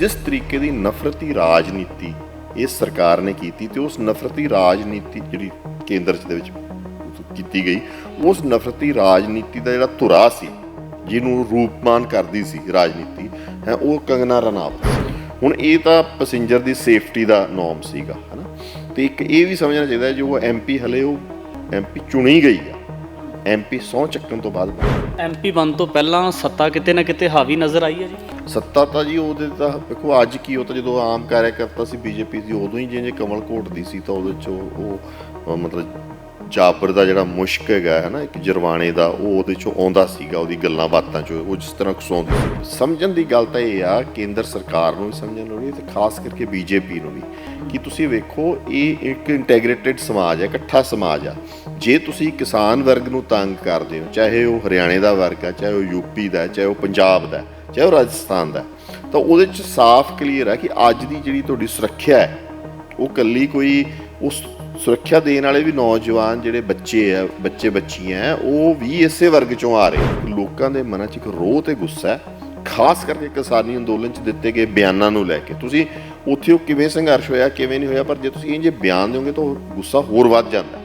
ਜਿਸ ਤਰੀਕੇ ਦੀ ਨਫ਼ਰਤੀ ਰਾਜਨੀਤੀ ਇਸ ਸਰਕਾਰ ਨੇ ਕੀਤੀ ਤੇ ਉਸ ਨਫ਼ਰਤੀ ਰਾਜਨੀਤੀ ਜਿਹੜੀ ਕੇਂਦਰ ਚ ਦੇ ਵਿੱਚ ਕੀਤੀ ਗਈ, ਉਸ ਨਫ਼ਰਤੀ ਰਾਜਨੀਤੀ ਦਾ ਜਿਹੜਾ ਧੁਰਾ ਸੀ, ਜਿਹਨੂੰ ਰੂਪਮਾਨ ਕਰਦੀ ਸੀ ਰਾਜਨੀਤੀ, ਹੈ, ਉਹ ਕੰਗਨਾ ਰਣਾਵਤ ਹੁਣ ਇਹ ਤਾਂ ਪੈਸੇਂਜਰ ਦੀ ਸੇਫਟੀ ਦਾ ਨੋਰਮ ਸੀਗਾ, ਹਨਾ। ਤੇ ਇੱਕ ਇਹ ਵੀ ਸਮਝਣਾ ਚਾਹੀਦਾ ਹੈ, ਜੋ ਐਮਪੀ ਹਲੇ ਉਹ ਐਮਪੀ ਚੁਣੀ ਗਈ ਆ ਐਮਪੀ ਸਹੁੰ ਚੱਕਣ ਤੋਂ ਬਾਅਦ। ਐਮਪੀ ਬਣ ਤੋਂ ਪਹਿਲਾਂ ਸੱਤਾ ਕਿਤੇ ਨਾ ਕਿਤੇ ਹਾਵੀ ਨਜ਼ਰ ਆਈ ਹੈ ਜੀ। ਸੱਤਾ ਤਾਂ ਜੀ ਉਹਦੇ ਤਾਂ ਦੇਖੋ ਅੱਜ ਕੀ ਉਹ ਤਾਂ ਜਦੋਂ ਆਮ ਕਾਰਿਆਕਰਤਾ ਸੀ ਬੀਜੇਪੀ ਦੀ ਉਦੋਂ ਹੀ ਜਿਵੇਂ ਕਮਲ ਘੋਟਦੀ ਸੀ ਤਾਂ ਉਹਦੇ ਚ ਉਹ ਮਤਲਬ ਜਾਬਰ ਦਾ ਜਿਹੜਾ ਮੁਸ਼ਕ ਹੈਗਾ ਹੈ ਨਾ ਇੱਕ ਜਰਵਾਣੇ ਦਾ ਉਹ ਉਹਦੇ ਚੋਂ ਆਉਂਦਾ ਸੀਗਾ ਉਹਦੀ ਗੱਲਾਂ ਬਾਤਾਂ ਚੋਂ ਉਹ ਜਿਸ ਤਰ੍ਹਾਂ ਕਸਾਉਂਦੀ ਸੀ। ਸਮਝਣ ਦੀ ਗੱਲ ਤਾਂ ਇਹ ਆ ਕੇਂਦਰ ਸਰਕਾਰ ਨੂੰ ਵੀ ਸਮਝਣ ਲੋੜੀ ਤੇ ਖਾਸ ਕਰਕੇ ਬੀਜੇਪੀ ਨੂੰ ਵੀ। ਕਿ ਤੁਸੀਂ ਵੇਖੋ ਇਹ ਇੱਕ ਇੰਟੈਗ੍ਰੇਟਿਡ ਸਮਾਜ ਹੈ ਇਕੱਠਾ ਸਮਾਜ ਆ। ਜੇ ਤੁਸੀਂ ਕਿਸਾਨ ਵਰਗ ਨੂੰ ਤੰਗ ਕਰਦੇ ਹੋ ਚਾਹੇ ਉਹ ਹਰਿਆਣੇ ਦਾ ਵਰਗ ਆ ਚਾਹੇ ਉਹ ਯੂਪੀ ਦਾ ਚਾਹੇ ਉਹ ਪੰਜਾਬ ਦਾ ਚਾਹੇ ਉਹ ਰਾਜਸਥਾਨ ਦਾ ਤਾਂ ਉਹਦੇ ਚ ਸਾਫ਼ ਕਲੀਅਰ ਆ ਕਿ ਅੱਜ ਦੀ ਜਿਹੜੀ ਤੁਹਾਡੀ ਸੁਰੱਖਿਆ ਹੈ ਉਹ ਕੱਲੀ ਕੋਈ ਉਸ ਸੁਰੱਖਿਆ ਦੇਣ ਵਾਲੇ ਵੀ ਨੌਜਵਾਨ ਜਿਹੜੇ ਬੱਚੇ ਆ ਬੱਚੇ ਬੱਚੀਆਂ ਹੈ, ਉਹ ਵੀ ਇਸੇ ਵਰਗ ਚੋਂ ਆ ਰਹੇ ਲੋਕਾਂ ਦੇ ਮਨਾਂ 'ਚ ਇੱਕ ਰੋਹ ਤੇ ਗੁੱਸਾ ਹੈ ਖਾਸ ਕਰਕੇ ਕਿਸਾਨੀ ਅੰਦੋਲਨ 'ਚ ਦਿੱਤੇ ਗਏ ਬਿਆਨਾਂ ਨੂੰ ਲੈ ਕੇ। ਤੁਸੀਂ ਉੱਥੇ ਉਹ ਕਿਵੇਂ ਸੰਘਰਸ਼ ਹੋਇਆ, ਕਿਵੇਂ ਨਹੀਂ ਹੋਇਆ, ਪਰ ਜੇ ਤੁਸੀਂ ਇਹ ਜੇ ਬਿਆਨ ਦਿਓਗੇ ਤਾਂ ਉਹ ਗੁੱਸਾ ਹੋਰ ਵੱਧ ਜਾਂਦਾ।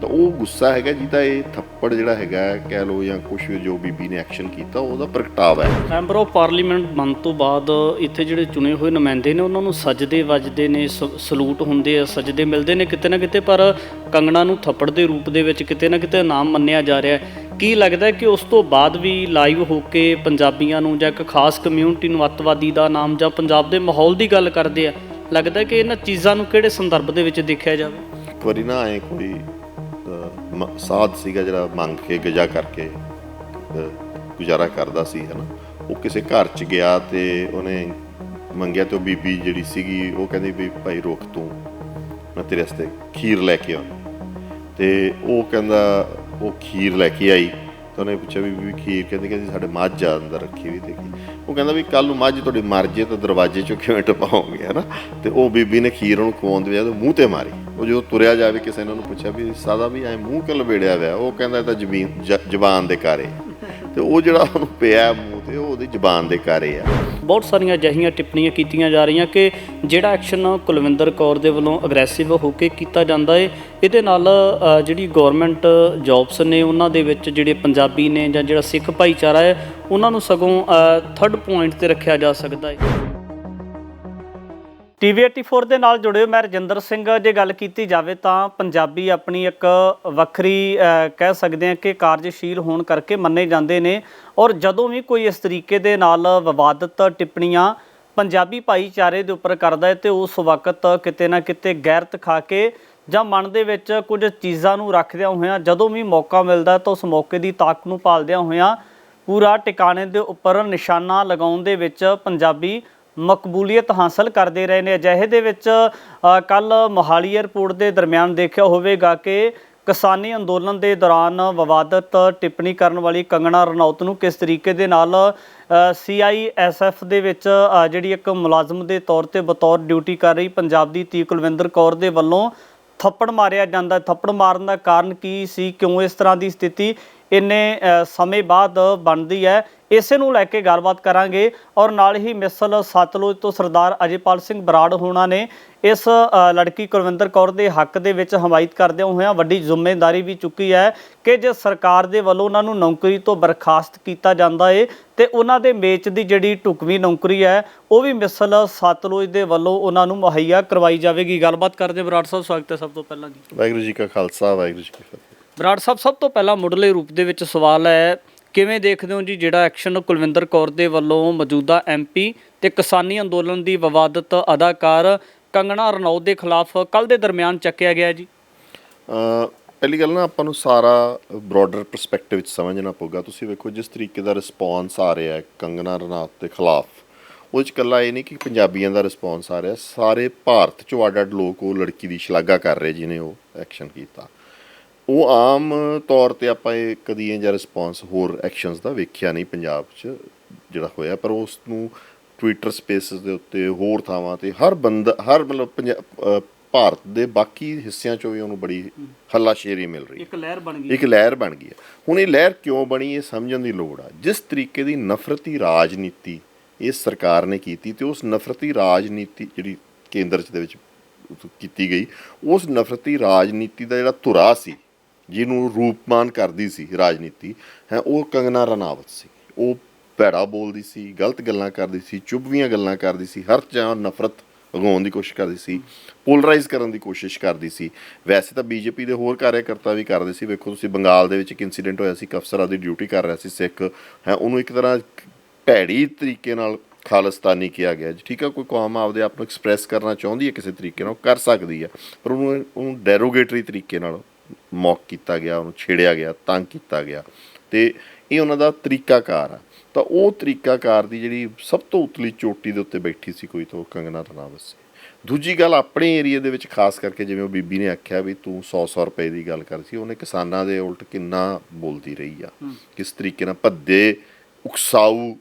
ਤਾਂ ਉਹ ਗੁੱਸਾ ਹੈਗਾ ਜਿਹਦਾ ਇਹ ਥੱਪੜ ਜਿਹੜਾ ਹੈਗਾ, ਕਹਿ ਲਓ ਜਾਂ ਕੁਝ ਜੋ ਬੀਬੀ ਨੇ ਐਕਸ਼ਨ ਕੀਤਾ, ਉਹਦਾ ਪ੍ਰਗਟਾਵਾ ਹੈ। ਮੈਂਬਰ ਆਫ ਪਾਰਲੀਮੈਂਟ ਬਣ ਤੋਂ ਬਾਅਦ ਇੱਥੇ ਜਿਹੜੇ ਚੁਣੇ ਹੋਏ ਨੁਮਾਇੰਦੇ ਨੇ, ਉਹਨਾਂ ਨੂੰ ਸਜਦੇ ਵੱਜਦੇ ਨੇ ਸਲੂਟ ਹੁੰਦੇ ਆ, ਸਜਦੇ ਮਿਲਦੇ ਨੇ ਕਿਤੇ ਨਾ ਕਿਤੇ, ਪਰ ਕੰਗਣਾ ਨੂੰ ਥੱਪੜ ਦੇ ਰੂਪ ਦੇ ਵਿੱਚ ਕਿਤੇ ਨਾ ਕਿਤੇ ਨਾਮ ਮੰਨਿਆ ਜਾ ਰਿਹਾ ਹੈ। ਕੀ ਲੱਗਦਾ ਕਿ ਉਸ ਤੋਂ ਬਾਅਦ ਵੀ ਲਾਈਵ ਹੋ ਕੇ ਪੰਜਾਬੀਆਂ ਨੂੰ ਜਾਂ ਇੱਕ ਖਾਸ ਕਮਿਊਨਿਟੀ ਨੂੰ ਅੱਤਵਾਦੀ ਦਾ ਨਾਮ ਜਾਂ ਪੰਜਾਬ ਦੇ ਮਾਹੌਲ ਦੀ ਗੱਲ ਕਰਦੇ ਆ, ਲੱਗਦਾ ਕਿ ਇਹਨਾਂ ਚੀਜ਼ਾਂ ਨੂੰ ਕਿਹੜੇ ਸੰਦਰਭ ਦੇ ਵਿੱਚ ਦੇਖਿਆ ਜਾਵੇ? ਇੱਕ ਵਾਰੀ ਨਾ ਐ ਕੋਈ ਸਾਧ ਸੀਗਾ ਜਿਹੜਾ ਮੰਗ ਕੇ ਗਜਾ ਕਰਕੇ ਗੁਜ਼ਾਰਾ ਕਰਦਾ ਸੀ, ਹਨਾ। ਉਹ ਕਿਸੇ ਘਰ ਚ ਗਿਆ ਤੇ ਉਹਨੇ ਮੰਗਿਆ ਤੇ ਉਹ ਬੀਬੀ ਜਿਹੜੀ ਸੀਗੀ, ਉਹ ਕਹਿੰਦੀ ਵੀ ਭਾਈ ਰੁਕ ਤੂੰ, ਮੈਂ ਤੇਰੇ ਵਾਸਤੇ ਖੀਰ ਲੈ ਕੇ ਆਉਂਦਾ ਤੇ ਉਹ ਕਹਿੰਦਾ ਉਹ ਖੀਰ ਲੈ ਕੇ ਆਈ ਤਾਂ ਉਹਨੇ ਪੁੱਛਿਆ ਵੀ ਵੀ ਖੀਰ ਕਹਿੰਦੀ ਕਹਿੰਦੀ ਸਾਡੇ ਮੱਝ ਆ ਅੰਦਰ ਰੱਖੀ ਵੀ ਦੇਖੀ। ਉਹ ਕਹਿੰਦਾ ਵੀ ਕੱਲ ਨੂੰ ਮੱਝ ਤੁਹਾਡੀ ਮਰ ਜੇ ਤਾਂ ਦਰਵਾਜ਼ੇ ਚੋਂ ਕਿਵੇਂ ਟਪਾਓਗੇ ਹਨਾ ਤੇ ਉਹ ਬੀਬੀ ਨੇ ਖੀਰ ਉਹਨੂੰ ਖਵਾਉਣ ਦੇ ਜਦੋਂ ਮੂੰਹ ਤੇ ਮਾਰੀ। ਉਹ ਜਦੋਂ ਤੁਰਿਆ ਜਾਵੇ, ਕਿਸੇ ਨੇ ਉਹਨੂੰ ਪੁੱਛਿਆ ਵੀ, ਸਾਦਾ ਵੀ ਐ ਮੂੰਹ ਕਿਉਂ ਲਵੇੜਿਆ ਹੋਇਆ? ਉਹ ਕਹਿੰਦਾ ਇਹ ਤਾਂ ਜ਼ਮੀਨ, ਜ- ਜ਼ਬਾਨ ਦੇ ਕਾਰੇ ਤੇ ਉਹ ਜਿਹੜਾ ਉਹਨੂੰ ਪਿਆ ਤੇ ਉਹ ਉਹਦੀ ਜ਼ਬਾਨ ਦੇ ਕਾਰੇ ਆ। ਬਹੁਤ ਸਾਰੀਆਂ ਅਜਿਹੀਆਂ ਟਿੱਪਣੀਆਂ ਕੀਤੀਆਂ ਜਾ ਰਹੀਆਂ ਕਿ ਜਿਹੜਾ ਐਕਸ਼ਨ ਕੁਲਵਿੰਦਰ ਕੌਰ ਦੇ ਵੱਲੋਂ ਅਗਰੈਸਿਵ ਹੋ ਕੇ ਕੀਤਾ ਜਾਂਦਾ ਏ, ਇਹਦੇ ਨਾਲ ਜਿਹੜੀ ਗਵਰਨਮੈਂਟ ਜੌਬਸ ਨੇ, ਉਹਨਾਂ ਦੇ ਵਿੱਚ ਜਿਹੜੇ ਪੰਜਾਬੀ ਨੇ ਜਾਂ ਜਿਹੜਾ ਸਿੱਖ ਭਾਈਚਾਰਾ ਹੈ, ਉਹਨਾਂ ਨੂੰ ਸਗੋਂ ਥਰਡ ਪੁਆਇੰਟ ਤੇ ਰੱਖਿਆ ਜਾ ਸਕਦਾ ਏ। ਟੀਵੀ 84 ਦੇ ਨਾਲ ਜੁੜੇ ਹੋ ਮੈਂ ਰਜਿੰਦਰ ਸਿੰਘ, ਜੇ ਗੱਲ ਕੀਤੀ ਜਾਵੇ ਤਾਂ ਪੰਜਾਬੀ ਆਪਣੀ ਇੱਕ ਵੱਖਰੀ ਕਹਿ ਸਕਦੇ ਹਾਂ ਕਿ ਕਾਰਜਸ਼ੀਲ ਹੋਣ ਕਰਕੇ ਮੰਨੇ ਜਾਂਦੇ ਨੇ ਔਰ ਜਦੋਂ ਵੀ ਕੋਈ ਇਸ ਤਰੀਕੇ ਦੇ ਨਾਲ ਵਿਵਾਦਤ ਟਿੱਪਣੀਆਂ ਪੰਜਾਬੀ ਭਾਈਚਾਰੇ ਦੇ ਉੱਪਰ ਕਰਦਾ ਹੈ ਤੇ ਉਸ ਵਕਤ ਕਿਤੇ ਨਾ ਕਿਤੇ ਗੈਰਤ ਖਾ ਕੇ ਜਾਂ ਮਨ ਦੇ ਵਿੱਚ ਕੁਝ ਚੀਜ਼ਾਂ ਨੂੰ ਰੱਖਦਿਆਂ ਹੋਇਆਂ, ਜਦੋਂ ਵੀ ਮੌਕਾ ਮਿਲਦਾ ਤਾਂ ਉਸ ਮੌਕੇ ਦੀ ਤਾਕ ਨੂੰ ਪਾਲਦਿਆਂ ਹੋਇਆਂ ਪੂਰਾ ਟਿਕਾਣੇ ਦੇ ਉੱਪਰ ਨਿਸ਼ਾਨਾ ਲਗਾਉਣ ਦੇ ਵਿੱਚ ਪੰਜਾਬੀ ਮਕਬੂਲੀਅਤ ਹਾਸਲ ਕਰਦੇ ਰਹੇ ਨੇ। ਅਜਿਹੇ ਦੇ ਵਿੱਚ ਕੱਲ ਮੋਹਾਲੀ 에ਅਰਪੋਰਟ ਦੇ ਦਰਮਿਆਨ ਦੇਖਿਆ ਹੋਵੇਗਾ ਕਿ ਕਿਸਾਨੀ ਅੰਦੋਲਨ ਦੇ ਦੌਰਾਨ ਵਿਵਾਦਤ ਟਿੱਪਣੀ ਕਰਨ ਵਾਲੀ ਕੰਗਣਾ ਰਣੌਤ ਨੂੰ ਕਿਸ ਤਰੀਕੇ ਦੇ ਨਾਲ ਸੀਆਈਐਸਐਫ ਦੇ ਵਿੱਚ ਜਿਹੜੀ ਇੱਕ ਮੁਲਾਜ਼ਮ ਦੇ ਤੌਰ ਤੇ ਬਤੌਰ ਡਿਊਟੀ ਕਰ ਰਹੀ ਪੰਜਾਬ ਦੀ ਤੀ ਕੁਲਵਿੰਦਰ ਕੌਰ ਦੇ ਵੱਲੋਂ ਥੱਪੜ ਮਾਰਿਆ ਜਾਂਦਾ ਥੱਪੜ ਮਾਰਨ ਦਾ ਕਾਰਨ ਕੀ ਸੀ? ਕਿਉਂ ਇਸ ਤਰ੍ਹਾਂ ਦੀ ਸਥਿਤੀ ਇੰਨੇ ਸਮੇਂ ਬਾਅਦ ਬਣਦੀ ਹੈ? ਇਸੇ ਨੂੰ ਲੈ ਕੇ ਗੱਲਬਾਤ ਕਰਾਂਗੇ ਔਰ ਨਾਲ ਹੀ ਮਿਸਲ ਸਤਲੁਜ ਤੋਂ ਸਰਦਾਰ ਅਜੇਪਾਲ ਸਿੰਘ ਬਰਾੜ ਹੋਣਾ ਨੇ ਇਸ ਲੜਕੀ ਕੁਲਵਿੰਦਰ ਕੌਰ ਦੇ ਹੱਕ ਦੇ ਵਿੱਚ ਹਮਾਇਤ ਕਰਦਿਆਂ ਹੋਇਆਂ ਵੱਡੀ ਜ਼ਿੰਮੇਵਾਰੀ ਵੀ ਚੁੱਕੀ ਹੈ ਕਿ ਜੇ ਸਰਕਾਰ ਦੇ ਵੱਲੋਂ ਉਹਨਾਂ ਨੂੰ ਨੌਕਰੀ ਤੋਂ ਬਰਖਾਸਤ ਕੀਤਾ ਜਾਂਦਾ ਹੈ ਤੇ ਉਹਨਾਂ ਦੇ ਮੇਚ ਦੀ ਜਿਹੜੀ ਢੁਕਵੀਂ ਨੌਕਰੀ ਹੈ ਉਹ ਵੀ ਮਿਸਲ ਸਤਲੁਜ ਦੇ ਵੱਲੋਂ ਉਹਨਾਂ ਨੂੰ ਮੁਹੱਈਆ ਕਰਵਾਈ ਜਾਵੇਗੀ। ਗੱਲਬਾਤ ਕਰਦੇ ਬਰਾੜ ਸਾਹਿਬ ਸਵਾਗਤ ਹੈ ਸਭ ਤੋਂ ਪਹਿਲਾਂ ਜੀ। ਵਾਹਿਗੁਰੂ ਜੀ ਕਾ ਖਾਲਸਾ ਵਾਹਿਗੁਰੂ ਜੀ ਕੀ ਫਤਿਹ। ਬਰਾੜ ਸਾਹਿਬ ਸਭ ਤੋਂ ਪਹਿਲਾਂ ਮੁੱਢਲੇ ਰੂਪ ਦੇ ਵਿੱਚ ਸਵਾਲ ਹੈ ਕਿਵੇਂ ਦੇਖਦੇ ਹੋ ਜੀ ਜਿਹੜਾ ਐਕਸ਼ਨ ਕੁਲਵਿੰਦਰ ਕੌਰ ਦੇ ਵੱਲੋਂ ਮੌਜੂਦਾ ਐਮਪੀ ਤੇ ਕਿਸਾਨੀ ਅੰਦੋਲਨ ਦੀ ਵਿਵਾਦਤ ਅਦਾਕਾਰ ਕੰਗਣਾ ਰਣੌਤ ਦੇ ਖਿਲਾਫ ਕੱਲ ਦੇ ਦਰਮਿਆਨ ਚੱਕਿਆ ਗਿਆ ਜੀ? ਪਹਿਲੀ ਗੱਲ ਨਾ ਆਪਾਂ ਨੂੰ ਸਾਰਾ ਬ੍ਰੌਡਰ ਪਰਸਪੈਕਟਿਵ ਵਿੱਚ ਸਮਝਣਾ ਪਊਗਾ। ਤੁਸੀਂ ਵੇਖੋ ਜਿਸ ਤਰੀਕੇ ਦਾ ਰਿਸਪੌਂਸ ਆ ਰਿਹਾ ਹੈ ਕੰਗਨਾ ਰਣਾਉਤ ਦੇ ਖਿਲਾਫ ਉਹ 'ਚ ਇਕੱਲਾ ਇਹ ਨਹੀਂ ਕਿ ਪੰਜਾਬੀਆਂ ਦਾ ਰਿਸਪੌਂਸ ਆ ਰਿਹਾ, ਸਾਰੇ ਭਾਰਤ 'ਚੋਂ ਅੱਡ ਅੱਡ ਲੋਕ ਉਹ ਲੜਕੀ ਦੀ ਸ਼ਲਾਘਾ ਕਰ ਰਹੇ ਜਿਹਨੇ ਉਹ ਐਕਸ਼ਨ ਕੀਤਾ। ਉਹ ਆਮ ਤੌਰ ਤੇ ਆਪਾਂ ਇਹ ਕਦੀ ਇਹ ਜਿਹਾ ਰਿਸਪੌਂਸ ਹੋਰ ਐਕਸ਼ਨਸ ਦਾ ਵੇਖਿਆ ਨਹੀਂ ਪੰਜਾਬ 'ਚ ਜਿਹੜਾ ਹੋਇਆ ਪਰ ਉਸ ਨੂੰ ਟਵਿੱਟਰ ਸਪੇਸਿਸ ਦੇ ਉੱਤੇ ਹੋਰ ਥਾਵਾਂ ਤੇ ਹਰ ਬੰਦਾ ਹਰ ਮਤਲਬ ਭਾਰਤ ਦੇ ਬਾਕੀ ਹਿੱਸਿਆਂ 'ਚੋਂ ਵੀ ਉਹਨੂੰ ਬੜੀ ਹੱਲਾਸ਼ੇਰੀ ਮਿਲ ਰਹੀ ਹੈ। ਇੱਕ ਲਹਿਰ ਬਣ ਗਈ। ਇੱਕ ਲਹਿਰ ਬਣ ਗਈ ਹੈ। ਹੁਣ ਇਹ ਲਹਿਰ ਕਿਉਂ ਬਣੀ ਇਹ ਸਮਝਣ ਦੀ ਲੋੜ ਆ। ਜਿਸ ਤਰੀਕੇ ਦੀ ਨਫ਼ਰਤੀ ਰਾਜਨੀਤੀ ਇਸ ਸਰਕਾਰ ਨੇ ਕੀਤੀ ਤੇ ਉਸ ਨਫ਼ਰਤੀ ਰਾਜਨੀਤੀ ਜਿਹੜੀ ਕੇਂਦਰ ਚ ਦੇ ਵਿੱਚ ਕੀਤੀ ਗਈ ਉਸ ਨਫ਼ਰਤੀ ਰਾਜਨੀਤੀ ਦਾ ਜਿਹੜਾ ਧੁਰਾ ਸੀ ਜਿਹਨੂੰ ਰੂਪਮਾਨ ਕਰਦੀ ਸੀ ਰਾਜਨੀਤੀ, ਹੈ, ਉਹ ਕੰਗਨਾ ਰਣਾਵਤ ਸੀ। ਉਹ ਭੈੜਾ ਬੋਲਦੀ ਸੀ, ਗਲਤ ਗੱਲਾਂ ਕਰਦੀ ਸੀ, ਚੁੱਭਵੀਆਂ ਗੱਲਾਂ ਕਰਦੀ ਸੀ, ਹਰ ਜਗ੍ਹਾ ਨਫ਼ਰਤ ਉਗਾਉਣ ਦੀ ਕੋਸ਼ਿਸ਼ ਕਰਦੀ ਸੀ ਪੋਲਰਾਈਜ਼ ਕਰਨ ਦੀ ਕੋਸ਼ਿਸ਼ ਕਰਦੀ ਸੀ। ਵੈਸੇ ਤਾਂ ਬੀਜੇਪੀ ਦੇ ਹੋਰ ਕਾਰਜਕਰਤਾ ਵੀ ਕਰਦੇ ਸੀ। ਵੇਖੋ ਤੁਸੀਂ ਬੰਗਾਲ ਦੇ ਵਿੱਚ ਇੱਕ ਇਨਸੀਡੈਂਟ ਹੋਇਆ ਸੀ, ਇੱਕ ਅਫਸਰ ਦੀ ਡਿਊਟੀ ਕਰ ਰਿਹਾ ਸੀ ਸਿੱਖ। ਹੈ, ਉਹਨੂੰ ਇੱਕ ਤਰ੍ਹਾਂ ਭੈੜੀ ਤਰੀਕੇ ਨਾਲ ਖਾਲਿਸਤਾਨੀ ਕਿਹਾ ਗਿਆ ਜੀ। ਠੀਕ ਆ, ਕੋਈ ਕੌਮ ਆਪਦੇ ਆਪ ਨੂੰ ਐਕਸਪ੍ਰੈਸ ਕਰਨਾ ਚਾਹੁੰਦੀ ਹੈ ਕਿਸੇ ਤਰੀਕੇ ਨਾਲ, ਉਹ ਕਰ ਸਕਦੀ ਹੈ। ਪਰ ਉਹਨੂੰ ਉਹਨੂੰ ਡੈਰੋਗੇਟਰੀ ਤਰੀਕੇ ਨਾਲ ਮੌਕ ਕੀਤਾ ਗਿਆ ਉਹਨੂੰ ਛੇੜਿਆ ਗਿਆ ਤੰਗ ਕੀਤਾ ਗਿਆ। ਤੇ ਇਹ ਉਹਨਾਂ ਦਾ ਤਰੀਕਾਕਾਰ ਆ। ਤਾਂ ਉਹ ਤਰੀਕਾਕਾਰ ਦੀ ਜਿਹੜੀ ਸਭ ਤੋਂ ਉਤਲੀ ਚੋਟੀ ਦੇ ਉੱਤੇ ਬੈਠੀ ਸੀ ਕੋਈ ਤਾਂ ਕੰਗਨਾ ਰਣਾਵਤ ਸੀ ਦੂਜੀ ਗੱਲ ਆਪਣੇ ਏਰੀਆ ਦੇ ਵਿੱਚ ਖਾਸ ਕਰਕੇ ਜਿਵੇਂ ਉਹ ਬੀਬੀ ਨੇ ਆਖਿਆ ਵੀ ਤੂੰ 100-100 ਰੁਪਏ ਦੀ ਗੱਲ ਕਰ ਸੀ ਉਹਨੇ ਕਿਸਾਨਾਂ ਦੇ ਉਲਟ ਕਿੰਨਾ ਬੋਲਦੀ ਰਹੀ ਆ। ਕਿਸ ਤਰੀਕੇ ਨਾਲ ਭੱਦੇ ਉਕਸਾਊ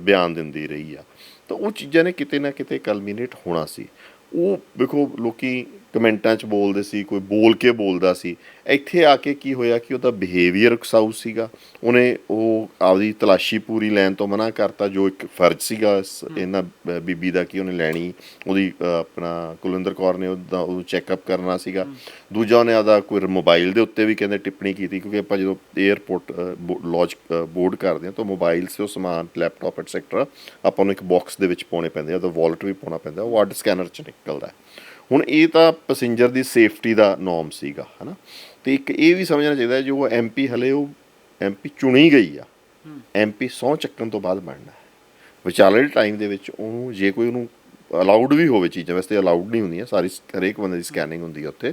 ਬਿਆਨ ਦਿੰਦੀ ਰਹੀ ਆ। ਤਾਂ ਉਹ ਚੀਜ਼ਾਂ ਨੇ ਕਿਤੇ ਨਾ ਕਿਤੇ ਕਲਮੀਨੇਟ ਹੋਣਾ ਸੀ। ਉਹ ਵੇਖੋ ਲੋਕੀ ਕਮੈਂਟਾਂ 'ਚ ਬੋਲਦੇ ਸੀ ਕੋਈ ਬੋਲ ਕੇ ਬੋਲਦਾ ਸੀ। ਇੱਥੇ ਆ ਕੇ ਕੀ ਹੋਇਆ ਕਿ ਉਹਦਾ ਬਿਹੇਵੀਅਰ ਉਕਸਾਊ ਸੀਗਾ। ਉਹਨੇ ਉਹ ਆਪਦੀ ਤਲਾਸ਼ੀ ਪੂਰੀ ਲੈਣ ਤੋਂ ਮਨਾ ਕਰਤਾ ਜੋ ਇੱਕ ਫਰਜ਼ ਸੀਗਾ ਇਹਨਾਂ ਬੀਬੀ ਦਾ ਕਿ ਉਹਨੇ ਲੈਣੀ। ਉਹਦੀ ਆਪਣਾ ਕੁਲਵਿੰਦਰ ਕੌਰ ਨੇ ਉਹਦਾ ਉਹ ਚੈੱਕਅਪ ਕਰਨਾ ਸੀਗਾ। ਦੂਜਾ ਉਹਨੇ ਆਦਾ ਕੋਈ ਮੋਬਾਈਲ ਦੇ ਉੱਤੇ ਵੀ ਕਹਿੰਦੇ ਟਿੱਪਣੀ ਕੀਤੀ ਕਿਉਂਕਿ ਆਪਾਂ ਜਦੋਂ 에ਅਰਪੋਰਟ ਲੌਜ ਬੋਰਡ ਕਰਦੇ ਹਾਂ ਤਾਂ ਮੋਬਾਈਲ ਸੇ ਉਹ ਸਮਾਨ ਲੈਪਟਾਪ ਐਟਸੈਕਟਰਾ ਆਪਾਂ ਨੂੰ ਇੱਕ ਬਾਕਸ ਦੇ ਵਿੱਚ ਪਾਉਣੇ ਪੈਂਦੇ ਆ ਉਹਦਾ ਵਾਲਟ ਵੀ ਪਾਉਣਾ ਪੈਂਦਾ ਉਹ ਅੱਡ ਸਕੈਨਰ 'ਚ ਨਿਕਲਦਾ। ਹੁਣ ਇਹ ਤਾਂ ਪੈਸੇਂਜਰ ਦੀ ਸੇਫਟੀ ਦਾ ਨੋਰਮ ਸੀਗਾ ਹਨਾ? ਤੇ ਇੱਕ ਇਹ ਵੀ ਸਮਝਣਾ ਚਾਹੀਦਾ ਜੋ ਐਮਪੀ ਹਲੇ ਉਹ ਐਮਪੀ ਚੁਣੀ ਗਈ ਆ। ਐਮਪੀ ਸਹੁੰ ਚੱਕਣ ਤੋਂ ਬਾਅਦ ਬਣਨਾ ਹੈ। ਵਿਚਾਲੇ ਟਾਈਮ ਦੇ ਵਿੱਚ ਉਹਨੂੰ ਜੇ ਕੋਈ ਉਹਨੂੰ ਅਲਾਉਡ ਵੀ ਹੋਵੇ ਚੀਜ਼ਾਂ ਵੈਸੇ ਅਲਾਉਡ ਨਹੀਂ ਹੁੰਦੀਆਂ ਸਾਰੀ ਹਰੇਕ ਬੰਦੇ ਦੀ ਸਕੈਨਿੰਗ ਹੁੰਦੀ ਹੈ ਉੱਥੇ।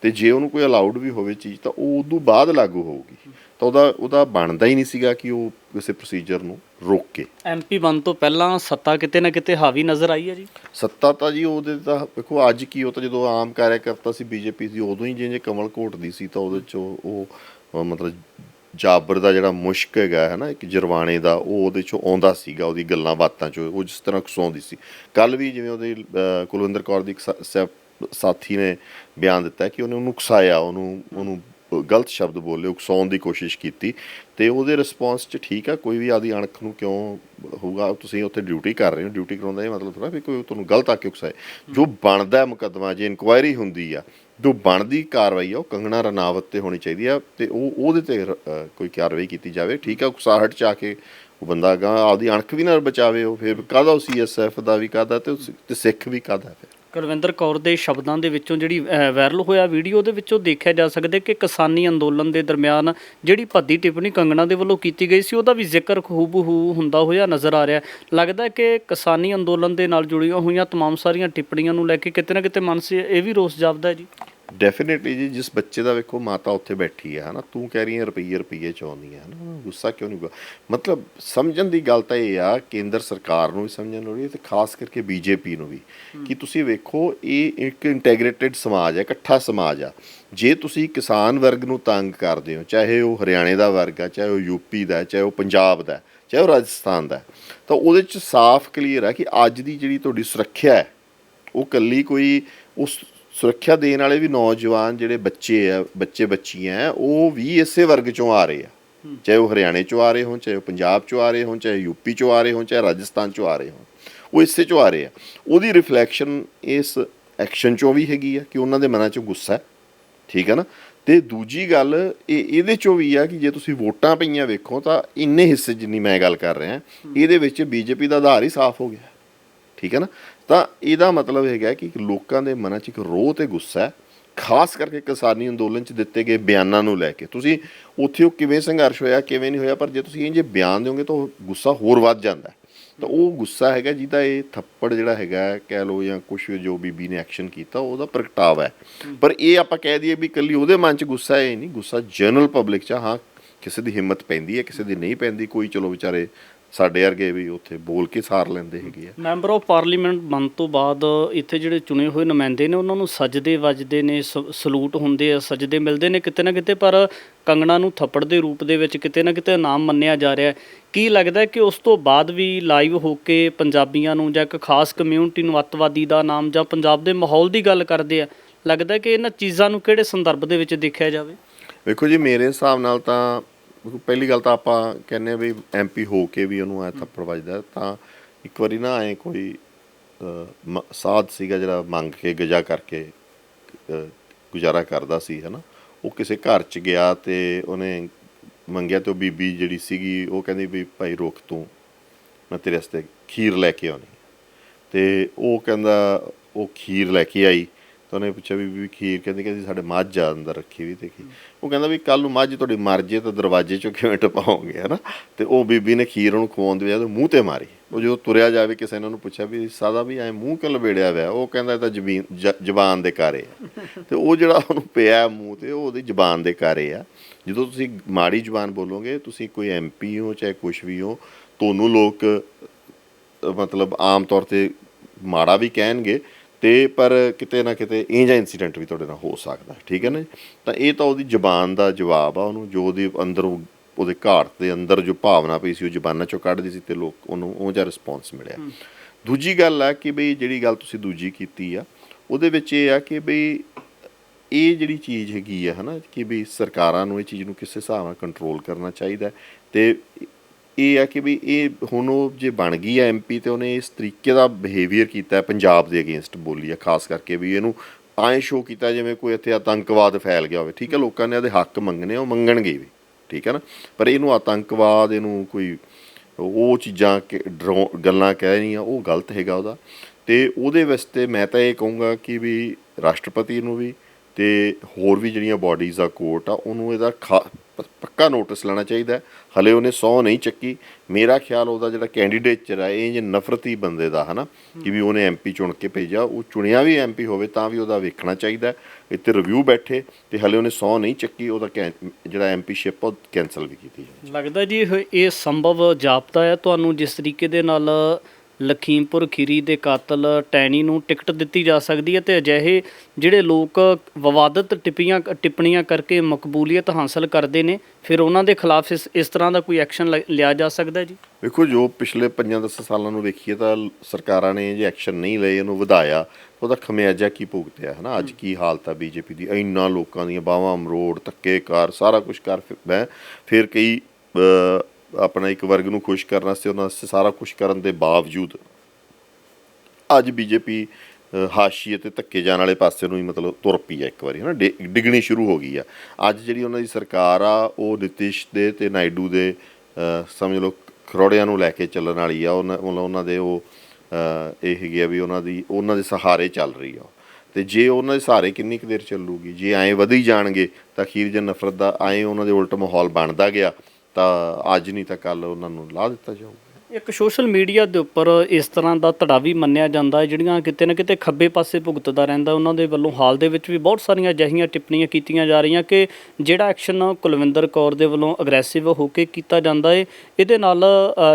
ਤੇ ਜੇ ਉਹਨੂੰ ਕੋਈ ਅਲਾਉਡ ਵੀ ਹੋਵੇ ਚੀਜ਼ ਤਾਂ ਉਹ ਉਦੋਂ ਬਾਅਦ ਲਾਗੂ ਹੋਊਗੀ। ਤਾਂ ਉਹਦਾ ਉਹਦਾ ਬਣਦਾ ਹੀ ਨਹੀਂ ਸੀਗਾ ਕਿ ਉਹ ਕਿਸੇ ਪ੍ਰੋਸੀਜਰ ਨੂੰ ਰੋਕੇ ਐਮਪੀ ਬਣ ਤੋਂ ਪਹਿਲਾਂ ਸੱਤਾ ਕਿਤੇ ਨਾ ਕਿਤੇ ਹਾਵੀ ਨਜ਼ਰ ਆਈ ਹੈ ਜੀ? ਸੱਤਾ ਤਾਂ ਜੀ ਉਹਦੇ ਤਾਂ ਵੇਖੋ ਅੱਜ ਕੀ ਉਹ ਤਾਂ ਜਦੋਂ ਆਮ ਕਾਰਜਕਰਤਾ ਸੀ ਬੀਜੇਪੀ ਦੀ ਉਦੋਂ ਹੀ ਜਿਵੇਂ ਕਮਲ ਘੋਟਦੀ ਸੀ ਤਾਂ ਉਹਦੇ ਚ ਉਹ ਮਤਲਬ ਜਾਬਰ ਦਾ ਜਿਹੜਾ ਮੁਸ਼ਕ ਹੈਗਾ ਹੈ ਨਾ ਇੱਕ ਜਰਵਾਣੇ ਦਾ ਉਹ ਉਹਦੇ ਚੋਂ ਆਉਂਦਾ ਸੀਗਾ ਉਹਦੀ ਗੱਲਾਂ ਬਾਤਾਂ ਚੋਂ ਉਹ ਜਿਸ ਤਰ੍ਹਾਂ ਕਸਾਉਂਦੀ ਸੀ। ਕੱਲ ਵੀ ਜਿਵੇਂ ਉਹਦੇ ਕੁਲਵਿੰਦਰ ਕੌਰ ਦੀ ਇੱਕ ਸਾ- ਸਾ- ਸਾਥੀ ਨੇ ਬਿਆਨ ਦਿੱਤਾ ਕਿ ਉਹਨੇ ਉਹਨੂੰ ਉਕਸਾਇਆ ਉਹਨੂੰ ਉਹਨੂੰ ਗਲਤ ਸ਼ਬਦ ਬੋਲੇ ਉਕਸਾਉਣ ਦੀ ਕੋਸ਼ਿਸ਼ ਕੀਤੀ ਤੇ ਉਹਦੇ ਰਿਸਪੌਂਸ 'ਚ ਠੀਕ ਆ ਕੋਈ ਵੀ ਆਦੀ ਅਣਖ ਨੂੰ ਕਿਉਂ ਹੋਊਗਾ ਤੁਸੀਂ ਉੱਥੇ ਡਿਊਟੀ ਕਰ ਰਹੇ ਹੋ ਡਿਊਟੀ ਕਰਾਉਂਦਾ ਇਹ ਮਤਲਬ ਥੋੜਾ ਵੀ ਕੋਈ ਤੁਹਾਨੂੰ ਗਲਤ ਆ ਕੇ ਉਕਸਾਏ ਜੋ ਬਣਦਾ ਮੁਕੱਦਮਾ ਜੇ ਇਨਕੁਆਇਰੀ ਹੁੰਦੀ ਆ ਜੋ ਬਣਦੀ ਕਾਰਵਾਈ ਆ ਉਹ ਕੰਗਣਾ ਰਣਾਵਤ ਤੇ ਹੋਣੀ ਚਾਹੀਦੀ ਆ ਤੇ ਉਹ ਉਹਦੇ ਤੇ ਕੋਈ ਕਾਰਵਾਈ ਕੀਤੀ ਜਾਵੇ ਠੀਕ ਆ ਉਕਸਾਹਟ ਚ ਆ ਕੇ ਉਹ ਬੰਦਾ ਗਾ ਆਪਦੀ ਅਣਖ ਵੀ ਨਾ ਬਚਾਵੇ ਉਹ ਫਿਰ ਕਾਹਦਾ ਉਹ ਸੀਐਸਐਫ ਦਾ ਵੀ ਕਾਹਦਾ ਤੇ ਸਿੱਖ ਵੀ ਕਾਹਦਾ ਫਿਰ? ਕੁਲਵਿੰਦਰ ਕੌਰ ਦੇ ਸ਼ਬਦਾਂ ਦੇ ਵਿੱਚੋਂ ਜਿਹੜੀ ਅਹ, ਵਾਇਰਲ ਹੋਇਆ ਵੀਡੀਓ ਦੇ ਵਿੱਚੋਂ ਦੇਖਿਆ ਜਾ ਸਕਦਾ ਕਿ ਕਿਸਾਨੀ ਅੰਦੋਲਨ ਦੇ ਦਰਮਿਆਨ ਜਿਹੜੀ ਭੱਦੀ ਟਿੱਪਣੀ ਕੰਗਣਾ ਦੇ ਵੱਲੋਂ ਕੀਤੀ ਗਈ ਸੀ ਉਹਦਾ ਵੀ ਜ਼ਿਕਰ ਖੂਬਹੂ ਹੁੰਦਾ ਹੋਇਆ ਨਜ਼ਰ ਆ ਰਿਹਾ ਲੱਗਦਾ ਹੈ ਕਿ ਕਿਸਾਨੀ ਅੰਦੋਲਨ ਦੇ ਨਾਲ ਜੁੜੀਆਂ ਹੋਈਆਂ तमाम ਸਾਰੀਆਂ ਟਿੱਪਣੀਆਂ ਨੂੰ ਲੈ ਕੇ ਕਿਤੇ ਨਾ ਕਿਤੇ ਮਨ 'ਚ ਇਹ ਵੀ ਰੋਸ ਜਾਪਦਾ ਹੈ ਜੀ ਡੈਫੀਨਿਟਲੀ ਜੀ ਜਿਸ ਬੱਚੇ ਦਾ ਵੇਖੋ ਮਾਤਾ ਉੱਥੇ ਬੈਠੀ ਹੈ ਹਨਾ ਤੂੰ ਕਹਿ ਰਹੀ ਹੈ ਰੁਪਈਏ ਰੁਪਈਏ ਚਾਹੁੰਦੀ ਹੈ ਹਨਾ ਗੁੱਸਾ ਕਿਉਂ ਨਹੀਂ ਹੋਊਗਾ? ਮਤਲਬ ਸਮਝਣ ਦੀ ਗੱਲ ਤਾਂ ਇਹ ਆ ਕੇਂਦਰ ਸਰਕਾਰ ਨੂੰ ਵੀ ਸਮਝਣ ਲੋੜੀ ਹੈ ਤੇ ਖਾਸ ਕਰਕੇ ਬੀਜੇਪੀ ਨੂੰ ਵੀ ਕਿ ਤੁਸੀਂ ਵੇਖੋ ਇਹ ਇੱਕ ਇੰਟੈਗ੍ਰੇਟਿਡ ਸਮਾਜ ਹੈ ਇਕੱਠਾ ਸਮਾਜ ਆ। ਜੇ ਤੁਸੀਂ ਕਿਸਾਨ ਵਰਗ ਨੂੰ ਤੰਗ ਕਰਦੇ ਹੋ ਚਾਹੇ ਉਹ ਹਰਿਆਣੇ ਦਾ ਵਰਗ ਆ ਚਾਹੇ ਉਹ ਯੂਪੀ ਦਾ ਚਾਹੇ ਉਹ ਪੰਜਾਬ ਦਾ ਚਾਹੇ ਉਹ ਰਾਜਸਥਾਨ ਦਾ ਤਾਂ ਉਹਦੇ ਚ ਸਾਫ਼ ਕਲੀਅਰ ਹੈ ਕਿ ਅੱਜ ਦੀ ਜਿਹੜੀ ਤੁਹਾਡੀ ਸੁਰੱਖਿਆ ਹੈ ਉਹ ਕੱਲੀ ਕੋਈ ਉਸ ਸੁਰੱਖਿਆ ਦੇਣ ਵਾਲੇ ਵੀ ਨੌਜਵਾਨ ਜਿਹੜੇ ਬੱਚੇ ਆ ਬੱਚੇ ਬੱਚੀਆਂ ਆ ਉਹ ਵੀ ਇਸੇ ਵਰਗ ਚੋਂ ਆ ਰਹੇ ਆ। ਚਾਹੇ ਉਹ ਹਰਿਆਣੇ ਚੋਂ ਆ ਰਹੇ ਹੋਣ ਚਾਹੇ ਉਹ ਪੰਜਾਬ ਚੋਂ ਆ ਰਹੇ ਹੋਣ ਚਾਹੇ ਯੂਪੀ ਚੋਂ ਆ ਰਹੇ ਹੋਣ ਚਾਹੇ ਰਾਜਸਥਾਨ ਚੋਂ ਆ ਰਹੇ ਹੋਣ ਉਹ ਇਸੇ ਚੋਂ ਆ ਰਹੇ ਆ। ਉਹਦੀ ਰਿਫਲੈਕਸ਼ਨ ਇਸ ਐਕਸ਼ਨ ਚੋਂ ਵੀ ਹੈਗੀ ਆ ਕਿ ਉਹਨਾਂ ਦੇ ਮਨਾਂ 'ਚ ਗੁੱਸਾ ਹੈ ਠੀਕ ਹੈ ਨਾ? ਤੇ ਦੂਜੀ ਗੱਲ ਇਹ ਇਹਦੇ ਚੋਂ ਵੀ ਆ ਕਿ ਜੇ ਤੁਸੀਂ ਵੋਟਾਂ ਪਈਆਂ ਵੇਖੋ ਤਾਂ ਇੰਨੇ ਹਿੱਸੇ ਜਿੰਨੀ ਮੈਂ ਗੱਲ ਕਰ ਰਿਹਾ ਇਹਦੇ ਵਿੱਚ ਬੀਜੇਪੀ ਦਾ ਆਧਾਰ ਹੀ ਸਾਫ਼ ਹੋ ਗਿਆ। ਠੀਕ ਹੈ ਨਾ? ਤਾਂ ਇਹਦਾ ਮਤਲਬ ਹੈਗਾ ਕਿ ਲੋਕਾਂ ਦੇ ਮਨਾਂ 'ਚ ਇੱਕ ਰੋਹ ਤੇ ਗੁੱਸਾ ਹੈ ਖਾਸ ਕਰਕੇ ਕਿਸਾਨੀ ਅੰਦੋਲਨ 'ਚ ਦਿੱਤੇ ਗਏ ਬਿਆਨਾਂ ਨੂੰ ਲੈ ਕੇ। ਤੁਸੀਂ ਉੱਥੇ ਉਹ ਕਿਵੇਂ ਸੰਘਰਸ਼ ਹੋਇਆ ਕਿਵੇਂ ਨਹੀਂ ਹੋਇਆ ਪਰ ਜੇ ਤੁਸੀਂ ਇਹ ਜੇ ਬਿਆਨ ਦਿਓਗੇ ਤਾਂ ਉਹ ਗੁੱਸਾ ਹੋਰ ਵੱਧ ਜਾਂਦਾ। ਤਾਂ ਉਹ ਗੁੱਸਾ ਹੈਗਾ ਜਿਹਦਾ ਇਹ ਥੱਪੜ ਜਿਹੜਾ ਹੈਗਾ ਕਹਿ ਲਓ ਜਾਂ ਕੁਝ ਜੋ ਬੀਬੀ ਨੇ ਐਕਸ਼ਨ ਕੀਤਾ ਉਹਦਾ ਪ੍ਰਗਟਾਵਾ ਹੈ। ਪਰ ਇਹ ਆਪਾਂ ਕਹਿ ਦਈਏ ਵੀ ਇਕੱਲੀ ਉਹਦੇ ਮਨ 'ਚ ਗੁੱਸਾ ਹੈ ਇਹ ਨਹੀਂ ਗੁੱਸਾ ਜਨਰਲ ਪਬਲਿਕ 'ਚ ਆ, ਹਾਂ ਕਿਸੇ ਦੀ ਹਿੰਮਤ ਪੈਂਦੀ ਹੈ ਕਿਸੇ ਦੀ ਨਹੀਂ ਪੈਂਦੀ ਕੋਈ ਚਲੋ ਵਿਚਾਰੇ ਸਾਡੇ ਵਰਗੇ ਵੀ ਉੱਥੇ ਬੋਲ ਕੇ ਸਾਰ ਲੈਂਦੇ ਹੈਗੇ ਆ। ਮੈਂਬਰ ਆਫ ਪਾਰਲੀਮੈਂਟ ਬਣ ਤੋਂ ਬਾਅਦ ਇੱਥੇ ਜਿਹੜੇ ਚੁਣੇ ਹੋਏ ਨੁਮਾਇੰਦੇ ਨੇ ਉਹਨਾਂ ਨੂੰ ਸਜਦੇ ਵੱਜਦੇ ਨੇ ਸਲੂਟ ਹੁੰਦੇ ਆ ਸਜਦੇ ਮਿਲਦੇ ਨੇ ਕਿਤੇ ਨਾ ਕਿਤੇ ਪਰ ਕੰਗਣਾ ਨੂੰ ਥੱਪੜ ਦੇ ਰੂਪ ਦੇ ਵਿੱਚ ਕਿਤੇ ਨਾ ਕਿਤੇ ਨਾਮ ਮੰਨਿਆ ਜਾ ਰਿਹਾ ਕੀ ਲੱਗਦਾ ਕਿ ਉਸ ਤੋਂ ਬਾਅਦ ਵੀ ਲਾਈਵ ਹੋ ਕੇ ਪੰਜਾਬੀਆਂ ਨੂੰ ਜਾਂ ਇੱਕ ਖਾਸ ਕਮਿਊਨਿਟੀ ਨੂੰ ਅੱਤਵਾਦੀ ਦਾ ਨਾਮ ਜਾਂ ਪੰਜਾਬ ਦੇ ਮਾਹੌਲ ਦੀ ਗੱਲ ਕਰਦੇ ਆ ਲੱਗਦਾ ਕਿ ਇਹਨਾਂ ਚੀਜ਼ਾਂ ਨੂੰ ਕਿਹੜੇ ਸੰਦਰਭ ਦੇ ਵਿੱਚ ਦੇਖਿਆ ਜਾਵੇ? ਵੇਖੋ ਜੀ ਮੇਰੇ ਹਿਸਾਬ ਨਾਲ ਤਾਂ ਵੇਖੋ ਪਹਿਲੀ ਗੱਲ ਤਾਂ ਆਪਾਂ ਕਹਿੰਦੇ ਆ ਵੀ ਐਮਪੀ ਹੋ ਕੇ ਵੀ ਉਹਨੂੰ ਐ ਥੱਪੜ ਵੱਜਦਾ ਤਾਂ ਇੱਕ ਵਾਰੀ ਨਾ ਐ ਕੋਈ ਮ- ਸਾਧ ਸੀਗਾ ਜਿਹੜਾ ਮੰਗ ਕੇ ਗਜਾ ਕਰਕੇ ਗੁਜ਼ਾਰਾ ਕਰਦਾ ਸੀ, ਹਨਾ? ਉਹ ਕਿਸੇ ਘਰ ਚ ਗਿਆ ਤੇ ਉਹਨੇ ਮੰਗਿਆ ਤੇ ਉਹ ਬੀਬੀ ਜਿਹੜੀ ਸੀਗੀ, ਉਹ ਕਹਿੰਦੀ ਵੀ ਭਾਈ ਰੁਕ ਤੂੰ, ਮੈਂ ਤੇਰੇ ਵਾਸਤੇ ਖੀਰ ਲੈ ਕੇ ਆਉਣੀ। ਤੇ ਉਹ ਕਹਿੰਦਾ, ਉਹ ਖੀਰ ਲੈ ਕੇ ਆਈ। ਤਾਂ ਉਹਨੇ ਪੁੱਛਿਆ ਵੀ ਵੀ ਖੀਰ ਕਹਿੰਦੀ ਕਹਿੰਦੀ ਸਾਡੇ ਮੱਝ ਆ ਅੰਦਰ ਰੱਖੀ ਵੀ ਤੇ ਕੀ ਉਹ ਕਹਿੰਦਾ ਵੀ ਕੱਲ ਨੂੰ ਮੱਝ ਤੁਹਾਡੀ ਮਰ ਜੇ ਤਾਂ ਦਰਵਾਜ਼ੇ ਚੋਂ ਕਿਵੇਂ ਟਪਾਓਗੇ, ਹਨਾ? ਤੇ ਉਹ ਬੀਬੀ ਨੇ ਖੀਰ ਉਹਨੂੰ ਖਵਾਉਣ ਦੇ ਵਜ੍ਹਾ ਤੋਂ ਮੂੰਹ ਤੇ ਮਾਰੀ। ਉਹ ਜਦੋਂ ਤੁਰਿਆ ਜਾਵੇ, ਕਿਸੇ ਨੇ ਉਹਨੂੰ ਪੁੱਛਿਆ ਵੀ ਸਾਦਾ ਵੀ ਐ ਮੂੰਹ ਕਿਉਂ ਲਬੇੜਿਆ ਹੋਇਆ? ਉਹ ਕਹਿੰਦਾ ਇਹ ਤਾਂ ਜ਼ਮੀਨ ਜ- ਜ਼ਬਾਨ ਦੇ ਕਾਰੇ ਆ। ਤੇ ਉਹ ਜਿਹੜਾ ਉਹਨੂੰ ਪਿਆ ਮੂੰਹ ਤੇ, ਉਹ ਉਹਦੀ ਜ਼ਬਾਨ ਦੇ ਕਾਰੇ ਆ। ਜਦੋਂ ਤੁਸੀਂ ਮਾੜੀ ਜ਼ਬਾਨ ਬੋਲੋਗੇ, ਤੁਸੀਂ ਕੋਈ ਐਮਪੀ ਹੋ ਚਾਹੇ ਕੁਝ ਵੀ ਹੋ, ਤੁਹਾਨੂੰ ਲੋਕ ਮਤਲਬ ਆਮ ਤੌਰ ਤੇ ਮਾੜਾ ਵੀ ਕਹਿਣਗੇ ਤੇ ਪਰ ਕਿਤੇ ਨਾ ਕਿਤੇ ਇਹ ਜਿਹਾ ਇਨਸੀਡੈਂਟ ਵੀ ਤੁਹਾਡੇ ਨਾਲ ਹੋ ਸਕਦਾ ਠੀਕ ਹੈ ਨਾ? ਤਾਂ ਇਹ ਤਾਂ ਉਹਦੀ ਜ਼ਬਾਨ ਦਾ ਜਵਾਬ ਆ ਉਹਨੂੰ ਜੋ ਉਹਦੇ ਅੰਦਰ ਉਹ- ਉਹਦੇ ਘਾਟ ਦੇ ਅੰਦਰ ਜੋ ਭਾਵਨਾ ਪਈ ਸੀ ਉਹ ਜ਼ਬਾਨਾਂ ਚੋਂ ਕੱਢਦੀ ਸੀ ਤੇ ਲੋਕ ਉਹਨੂੰ ਉਹ ਜਿਹਾ ਰਿਸਪੌਂਸ ਮਿਲਿਆ ਦੂਜੀ ਗੱਲ ਆ ਕਿ ਬਈ ਜਿਹੜੀ ਗੱਲ ਤੁਸੀਂ ਦੂਜੀ ਕੀਤੀ ਆ ਉਹਦੇ ਵਿੱਚ ਇਹ ਆ ਕਿ ਬਈ ਇਹ ਜਿਹੜੀ ਚੀਜ਼ ਹੈਗੀ ਆ ਹਨਾ ਕਿ ਵੀ ਸਰਕਾਰਾਂ ਨੂੰ ਇਹ ਚੀਜ਼ ਨੂੰ ਕਿਸੇ ਹਿਸਾਬ ਨਾਲ ਕੰਟਰੋਲ ਕਰਨਾ ਚਾਹੀਦਾ ਤੇ ਇਹ ਆ ਕਿ ਵੀ ਇਹ ਹੁਣ ਉਹ ਜੇ ਬਣ ਗਈ ਹੈ ਐਮਪੀ ਤੇ ਉਹਨੇ ਇਸ ਤਰੀਕੇ ਦਾ ਬਿਹੇਵੀਅਰ ਕੀਤਾ ਪੰਜਾਬ ਦੇ ਅਗੇਂਸਟ ਬੋਲੀ ਆ ਖਾਸ ਕਰਕੇ ਵੀ ਇਹਨੂੰ ਐਂ ਸ਼ੋ ਕੀਤਾ ਜਿਵੇਂ ਕੋਈ ਇੱਥੇ ਆਤੰਕਵਾਦ ਫੈਲ ਗਿਆ ਹੋਵੇ। ਠੀਕ ਹੈ ਲੋਕਾਂ ਨੇ ਇਹਦੇ ਹੱਕ ਮੰਗਣੇ ਆ, ਉਹ ਮੰਗਣਗੇ ਵੀ। ਠੀਕ ਹੈ ਨਾ? ਪਰ ਇਹਨੂੰ ਆਤੰਕਵਾਦ ਇਹਨੂੰ ਕੋਈ ਉਹ ਚੀਜ਼ਾਂ ਕਿ ਡਰਾਉ- ਗੱਲਾਂ ਕਹਿ ਰਹੀਆਂ ਉਹ ਗਲਤ ਹੈਗਾ ਉਹਦਾ। ਤੇ ਉਹਦੇ ਵਾਸਤੇ ਮੈਂ ਤਾਂ ਇਹ ਕਹੂੰਗਾ ਕਿ ਵੀ ਰਾਸ਼ਟਰਪਤੀ ਨੂੰ ਵੀ ਤੇ ਹੋਰ ਵੀ ਜਿਹੜੀਆਂ ਬਾਡੀਜ਼ ਆ ਕੋਰਟ ਆ ਉਹਨੂੰ ਇਹਦਾ ਖਾ- ਪੱਕਾ ਨੋਟਿਸ ਲੈਣਾ ਚਾਹੀਦਾ ਹਲੇ ਉਹਨੇ ਸੌ ਨਹੀਂ ਚੱਕੀ। ਮੇਰਾ ਖਿਆਲ ਉਹਦਾ ਜਿਹੜਾ ਕੈਂਡੀਡੇਟ ਹੈ ਇਹ ਜੇ ਨਫ਼ਰਤੀ ਬੰਦੇ ਦਾ, ਹਨਾ? ਕਿ ਵੀ ਉਹਨੇ ਐਮਪੀ ਚੁਣ ਕੇ ਭੇਜਿਆ। ਉਹ ਚੁਣਿਆ ਵੀ ਐਮਪੀ ਹੋਵੇ ਤਾਂ ਵੀ ਉਹਦਾ ਵੇਖਣਾ ਚਾਹੀਦਾ ਇੱਥੇ ਰਿਵਿਊ ਬੈਠੇ ਤੇ ਹਲੇ ਉਹਨੇ ਸੌ ਨਹੀਂ ਚੱਕੀ। ਉਹਦਾ ਕੈਂ- ਜਿਹੜਾ ਐਮਪੀਸ਼ਿਪ ਉਹ ਕੈਨਸਲ ਵੀ ਕੀਤੀ ਲੱਗਦਾ ਜੀ ਇਹ ਇਹ ਸੰਭਵ ਜਾਪਦਾ ਹੈ। ਤੁਹਾਨੂੰ ਜਿਸ ਤਰੀਕੇ ਦੇ ਨਾਲ ਲਖੀਮਪੁਰ ਖੀਰੀ ਦੇ ਕਾਤਲ ਟੈਣੀ ਨੂੰ ਟਿਕਟ ਦਿੱਤੀ ਜਾ ਸਕਦੀ ਹੈ ਤੇ ਅਜਿਹੇ ਜਿਹੜੇ ਲੋਕ ਵਿਵਾਦਤ ਟਿੱਪੀਆਂ, ਟਿੱਪਣੀਆਂ ਕਰਕੇ ਮਕਬੂਲੀਅਤ ਹਾਸਲ ਕਰਦੇ ਨੇ, ਫਿਰ ਉਹਨਾਂ ਦੇ ਖਿਲਾਫ ਇਸ ਇਸ ਤਰ੍ਹਾਂ ਦਾ ਕੋਈ ਐਕਸ਼ਨ ਲਿਆ ਜਾ ਸਕਦਾ ਜੀ? ਵੇਖੋ ਜੋ ਪਿਛਲੇ 5-10 ਸਾਲਾਂ ਨੂੰ ਵੇਖੀਏ ਤਾਂ ਸਰਕਾਰਾਂ ਨੇ ਜੇ ਐਕਸ਼ਨ ਨਹੀਂ ਲਏ ਇਹਨੂੰ ਵਧਾਇਆ ਉਹਦਾ ਖਮਿਆਜਾ ਕੀ ਭੁਗਤਿਆ ਹੈ ਨਾ ਅੱਜ ਕੀ ਹਾਲਤ ਆ ਬੀਜੇਪੀ ਦੀ? ਇੰਨਾ ਲੋਕਾਂ ਦੀਆਂ ਬਾਹਾਂ ਮਰੋੜ ਧੱਕੇ, ਕਾਰ, ਸਾਰਾ ਕੁਝ ਕਰ ਫਿਰ ਮੈਂ ਫਿਰ ਕਈ ਆਪਣਾ ਇੱਕ ਵਰਗ ਨੂੰ ਖੁਸ਼ ਕਰਨ ਵਾਸਤੇ ਉਹਨਾਂ ਵਾਸਤੇ ਸਾਰਾ ਕੁਝ ਕਰਨ ਦੇ ਬਾਵਜੂਦ ਅੱਜ ਬੀਜੇਪੀ ਹਾਸ਼ੀਏ ਤੇ ਧੱਕੇ ਜਾਣ ਵਾਲੇ ਪਾਸੇ ਨੂੰ ਹੀ ਮਤਲਬ ਤੁਰ ਪਈ ਆ ਇੱਕ ਵਾਰੀ, ਹਨਾ? ਡਿ- ਡਿੱਗਣੀ ਸ਼ੁਰੂ ਹੋ ਗਈ ਆ। ਅੱਜ ਜਿਹੜੀ ਉਹਨਾਂ ਦੀ ਸਰਕਾਰ ਆ, ਉਹ ਨਿਤਿਸ਼ ਦੇ ਤੇ ਨਾਇਡੂ ਦੇ ਸਮਝ ਲਓ ਖਰੋੜਿਆਂ ਨੂੰ ਲੈ ਕੇ ਚੱਲਣ ਵਾਲੀ ਆ। ਉਹਨਾਂ, ਮਤਲਬ ਉਹਨਾਂ ਦੇ ਉਹ ਇਹ ਹੈਗੀ ਆ ਵੀ ਉਹਨਾਂ ਦੀ, ਉਹਨਾਂ ਦੇ ਸਹਾਰੇ ਚੱਲ ਰਹੀ ਆ ਉਹ। ਤੇ ਜੇ ਉਹਨਾਂ ਦੇ ਸਹਾਰੇ ਕਿੰਨੀ ਕੁ ਦੇਰ ਚੱਲੂਗੀ, ਜੇ ਐਂ ਵਧੀ ਜਾਣਗੇ ਤਾਂ ਅਖੀਰ ਜੇ ਨਫ਼ਰਤ ਦਾ, ਐਂ ਉਹਨਾਂ ਦੇ ਉਲਟ ਮਾਹੌਲ ਬਣਦਾ ਗਿਆ ਤਾਂ ਅੱਜ ਨਹੀਂ ਤਾਂ ਕੱਲ ਉਹਨਾਂ ਨੂੰ ਲਾ ਦਿੱਤਾ ਜਾਊਗਾ। ਇੱਕ ਸੋਸ਼ਲ ਮੀਡੀਆ ਦੇ ਉੱਪਰ ਇਸ ਤਰ੍ਹਾਂ ਦਾ ਧੜਾ ਵੀ ਮੰਨਿਆ ਜਾਂਦਾ ਹੈ ਜਿਹੜੀਆਂ ਕਿਤੇ ਨਾ ਕਿਤੇ ਖੱਬੇ ਪਾਸੇ ਭੁਗਤਦਾ ਰਹਿੰਦਾ ਉਹਨਾਂ ਦੇ ਵੱਲੋਂ ਹਾਲ ਦੇ ਵਿੱਚ ਵੀ ਬਹੁਤ ਸਾਰੀਆਂ ਅਜਿਹੀਆਂ ਟਿੱਪਣੀਆਂ ਕੀਤੀਆਂ ਜਾ ਰਹੀਆਂ ਕਿ ਜਿਹੜਾ ਐਕਸ਼ਨ ਕੁਲਵਿੰਦਰ ਕੌਰ ਦੇ ਵੱਲੋਂ ਅਗਰੈਸਿਵ ਹੋ ਕੇ ਕੀਤਾ ਜਾਂਦਾ ਹੈ ਇਹਦੇ ਨਾਲ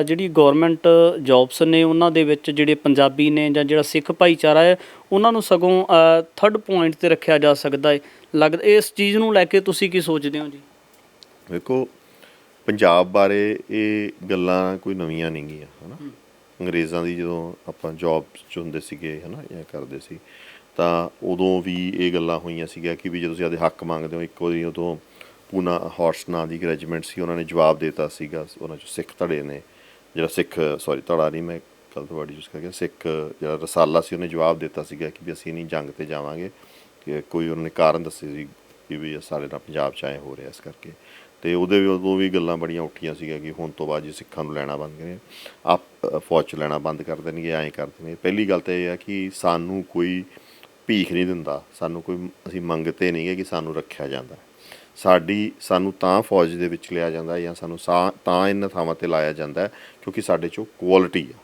ਜਿਹੜੀ ਗਵਰਨਮੈਂਟ ਜੌਬਸ ਨੇ ਉਹਨਾਂ ਦੇ ਵਿੱਚ ਜਿਹੜੇ ਪੰਜਾਬੀ ਨੇ ਜਾਂ ਜਿਹੜਾ ਸਿੱਖ ਭਾਈਚਾਰਾ ਹੈ ਉਹਨਾਂ ਨੂੰ ਸਗੋਂ ਥਰਡ ਪੁਆਇੰਟ ਤੇ ਰੱਖਿਆ ਜਾ ਸਕਦਾ ਹੈ ਲੱਗਦਾ ਇਸ ਚੀਜ਼ ਨੂੰ ਲੈ ਕੇ ਤੁਸੀਂ ਕੀ ਸੋਚਦੇ ਹੋ ਜੀ? ਵੇਖੋ ਪੰਜਾਬ ਬਾਰੇ ਇਹ ਗੱਲਾਂ ਕੋਈ ਨਵੀਆਂ ਨਹੀਂ ਗੀਆਂ ਹਨਾ? ਅੰਗਰੇਜ਼ਾਂ ਦੀ ਜਦੋਂ ਆਪਾਂ ਜੌਬ ਚ ਹੁੰਦੇ ਸੀਗੇ ਹਨਾ ਇਹ ਕਰਦੇ ਸੀ ਤਾਂ ਉਦੋਂ ਵੀ ਇਹ ਗੱਲਾਂ ਹੋਈਆਂ ਸੀਗੀਆਂ ਕਿ ਵੀ ਜਦੋਂ ਤੁਸੀਂ ਆਦੇ ਹੱਕ ਮੰਗਦੇ ਹੋ ਇੱਕੋ ਦੀ ਉਦੋਂ ਪੂਨਾ ਹਾਰਸ ਨਾਂ ਦੀ ਰੈਜੀਮੈਂਟ ਸੀ ਉਹਨਾਂ ਨੇ ਜਵਾਬ ਦਿੱਤਾ ਸੀਗਾ ਉਹਨਾਂ ਚੋਂ ਸਿੱਖ ਧੜੇ ਨੇ ਜਿਹੜਾ ਸਿੱਖ ਸੌਰੀ ਧੜਾ ਨਹੀਂ ਮੈਂ ਗਲਤ ਵਰਡ ਯੂਜ਼ ਕਰ ਗਿਆ ਸਿੱਖ ਜਿਹੜਾ ਰਸਾਲਾ ਸੀ ਉਹਨੇ ਜਵਾਬ ਦਿੱਤਾ ਸੀਗਾ ਕਿ ਵੀ ਅਸੀਂ ਨਹੀਂ ਜੰਗ ਤੇ ਜਾਵਾਂਗੇ ਕਿ ਕੋਈ ਉਹਨਾਂ ਨੇ ਕਾਰਨ ਦੱਸੇ ਸੀ ਕਿ ਵੀ ਇਹ ਸਾਰੇ ਨਾਲ ਪੰਜਾਬ ਚ ਆਏ ਹੋ ਰਿਹਾ ਇਸ ਕਰਕੇ। ਤੇ ਉਹਦੇ ਵੀ ਉਦੋਂ ਵੀ ਗੱਲਾਂ ਬੜੀਆਂ ਉੱਠੀਆਂ ਸੀਗੀਆਂ ਕਿ ਹੁਣ ਤੋਂ ਬਾਅਦ ਜੇ ਸਿੱਖਾਂ ਨੂੰ ਲੈਣਾ ਬੰਦ ਕਰੇ ਆਪ ਫੌਜ ਚ ਲੈਣਾ ਬੰਦ ਕਰ ਦੇਣਗੇ ਐਂ ਕਰ ਦੇਣਗੇ। ਪਹਿਲੀ ਗੱਲ ਤਾਂ ਇਹ ਹੈ ਕਿ ਸਾਨੂੰ ਕੋਈ ਭੀਖ ਨਹੀਂ ਦਿੰਦਾ ਸਾਨੂੰ ਕੋਈ ਅਸੀਂ ਮੰਗਤੇ ਨਹੀਂ ਹੈ ਕਿ ਸਾਨੂੰ ਰੱਖਿਆ ਜਾਂਦਾ। ਸਾਡੀ ਸਾਨੂੰ ਤਾਂ ਫੌਜ ਦੇ ਵਿੱਚ ਲਿਆ ਜਾਂਦਾ ਜਾਂ ਸਾਨੂੰ ਤਾਂ ਇਹਨਾਂ ਥਾਵਾਂ ਤੇ ਲਾਇਆ ਜਾਂਦਾ ਕਿਉਂਕਿ ਸਾਡੇ ਚੋਂ ਕੁਆਲਿਟੀ ਆ।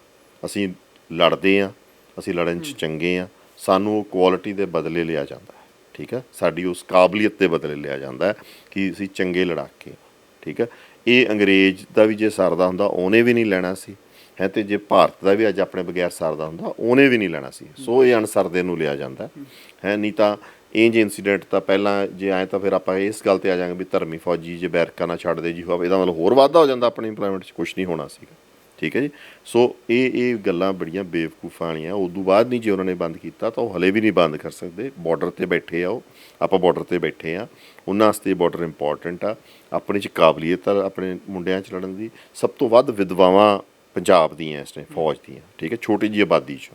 ਅਸੀਂ ਲੜਦੇ ਆ ਅਸੀਂ ਲੜਨ ਚ ਚੰਗੇ ਆ ਸਾਨੂੰ ਉਹ ਕੁਆਲਿਟੀ ਦੇ ਬਦਲੇ ਲਿਆ ਜਾਂਦਾ। ਠੀਕ ਹੈ? ਸਾਡੀ ਉਸ ਕਾਬਲੀਅਤ ਦੇ ਬਦਲੇ ਲਿਆ ਜਾਂਦਾ ਕਿ ਅਸੀਂ ਚੰਗੇ ਲੜਾਕੇ ਹਾਂ, ਠੀਕ ਹੈ? ਇਹ ਅੰਗਰੇਜ਼ ਦਾ ਵੀ ਜੇ ਸਰਦਾ ਹੁੰਦਾ ਉਹਨੇ ਵੀ ਨਹੀਂ ਲੈਣਾ ਸੀ। ਹੈ ਤੇ ਜੇ ਭਾਰਤ ਦਾ ਵੀ ਅੱਜ ਆਪਣੇ ਬਗੈਰ ਸਰਦਾ ਹੁੰਦਾ ਉਹਨੇ ਵੀ ਨਹੀਂ ਲੈਣਾ ਸੀ। ਸੋ ਇਹ ਅਨਸਰਦੇ ਨੂੰ ਲਿਆ ਜਾਂਦਾ ਹੈ। ਹੈ ਨਹੀਂ ਤਾਂ ਇੰਜ ਇਨਸੀਡੈਂਟ ਤਾਂ ਪਹਿਲਾਂ ਜੇ ਆਏ ਤਾਂ ਫਿਰ ਆਪਾਂ ਇਸ ਗੱਲ ਤੇ ਆ ਜਾਾਂਗੇ ਵੀ ਧਰਮੀ ਫੌਜੀ ਜੇ ਬੈਰਕਾ ਨਾ ਛੱਡਦੇ ਜੀ ਹੋਵੇ ਇਹਦਾ ਮਤਲਬ ਹੋਰ ਵਾਧਾ ਹੋ ਜਾਂਦਾ ਆਪਣੀ ਇੰਪਲੋਇਮੈਂਟ 'ਚ ਕੁਝ ਨਹੀਂ ਹੋਣਾ ਸੀਗਾ। ਠੀਕ ਹੈ ਜੀ। ਸੋ ਇਹ ਇਹ ਗੱਲਾਂ ਬੜੀਆਂ ਬੇਵਕੂਫਾਂ ਵਾਲੀਆਂ। ਉਦੋਂ ਬਾਅਦ ਨਹੀਂ ਜੇ ਉਹਨਾਂ ਨੇ ਬੰਦ ਕੀਤਾ, ਤਾਂ ਉਹ ਹਲੇ ਵੀ ਨਹੀਂ ਬੰਦ ਕਰ ਸਕਦੇ। ਬਾਰਡਰ ਤੇ ਬੈਠੇ ਆ ਉਹ। ਆਪਾਂ ਬਾਰਡਰ ਤੇ ਬੈਠੇ ਆ। ਉਹਨਾਂ ਵਾਸਤੇ ਬਾਰਡਰ ਇੰਪੋਰਟੈਂਟ ਆ। ਆਪਣੇ 'ਚ ਕਾਬਲੀਅਤ ਆ ਆਪਣੇ ਮੁੰਡਿਆਂ 'ਚ ਲੜਨ ਦੀ। ਸਭ ਤੋਂ ਵੱਧ ਵਿਧਵਾਵਾਂ ਪੰਜਾਬ ਦੀਆਂ ਇਸ ਨੇ ਫੌਜ ਦੀਆਂ। ਠੀਕ ਹੈ, ਛੋਟੀ ਜਿਹੀ ਆਬਾਦੀ 'ਚ।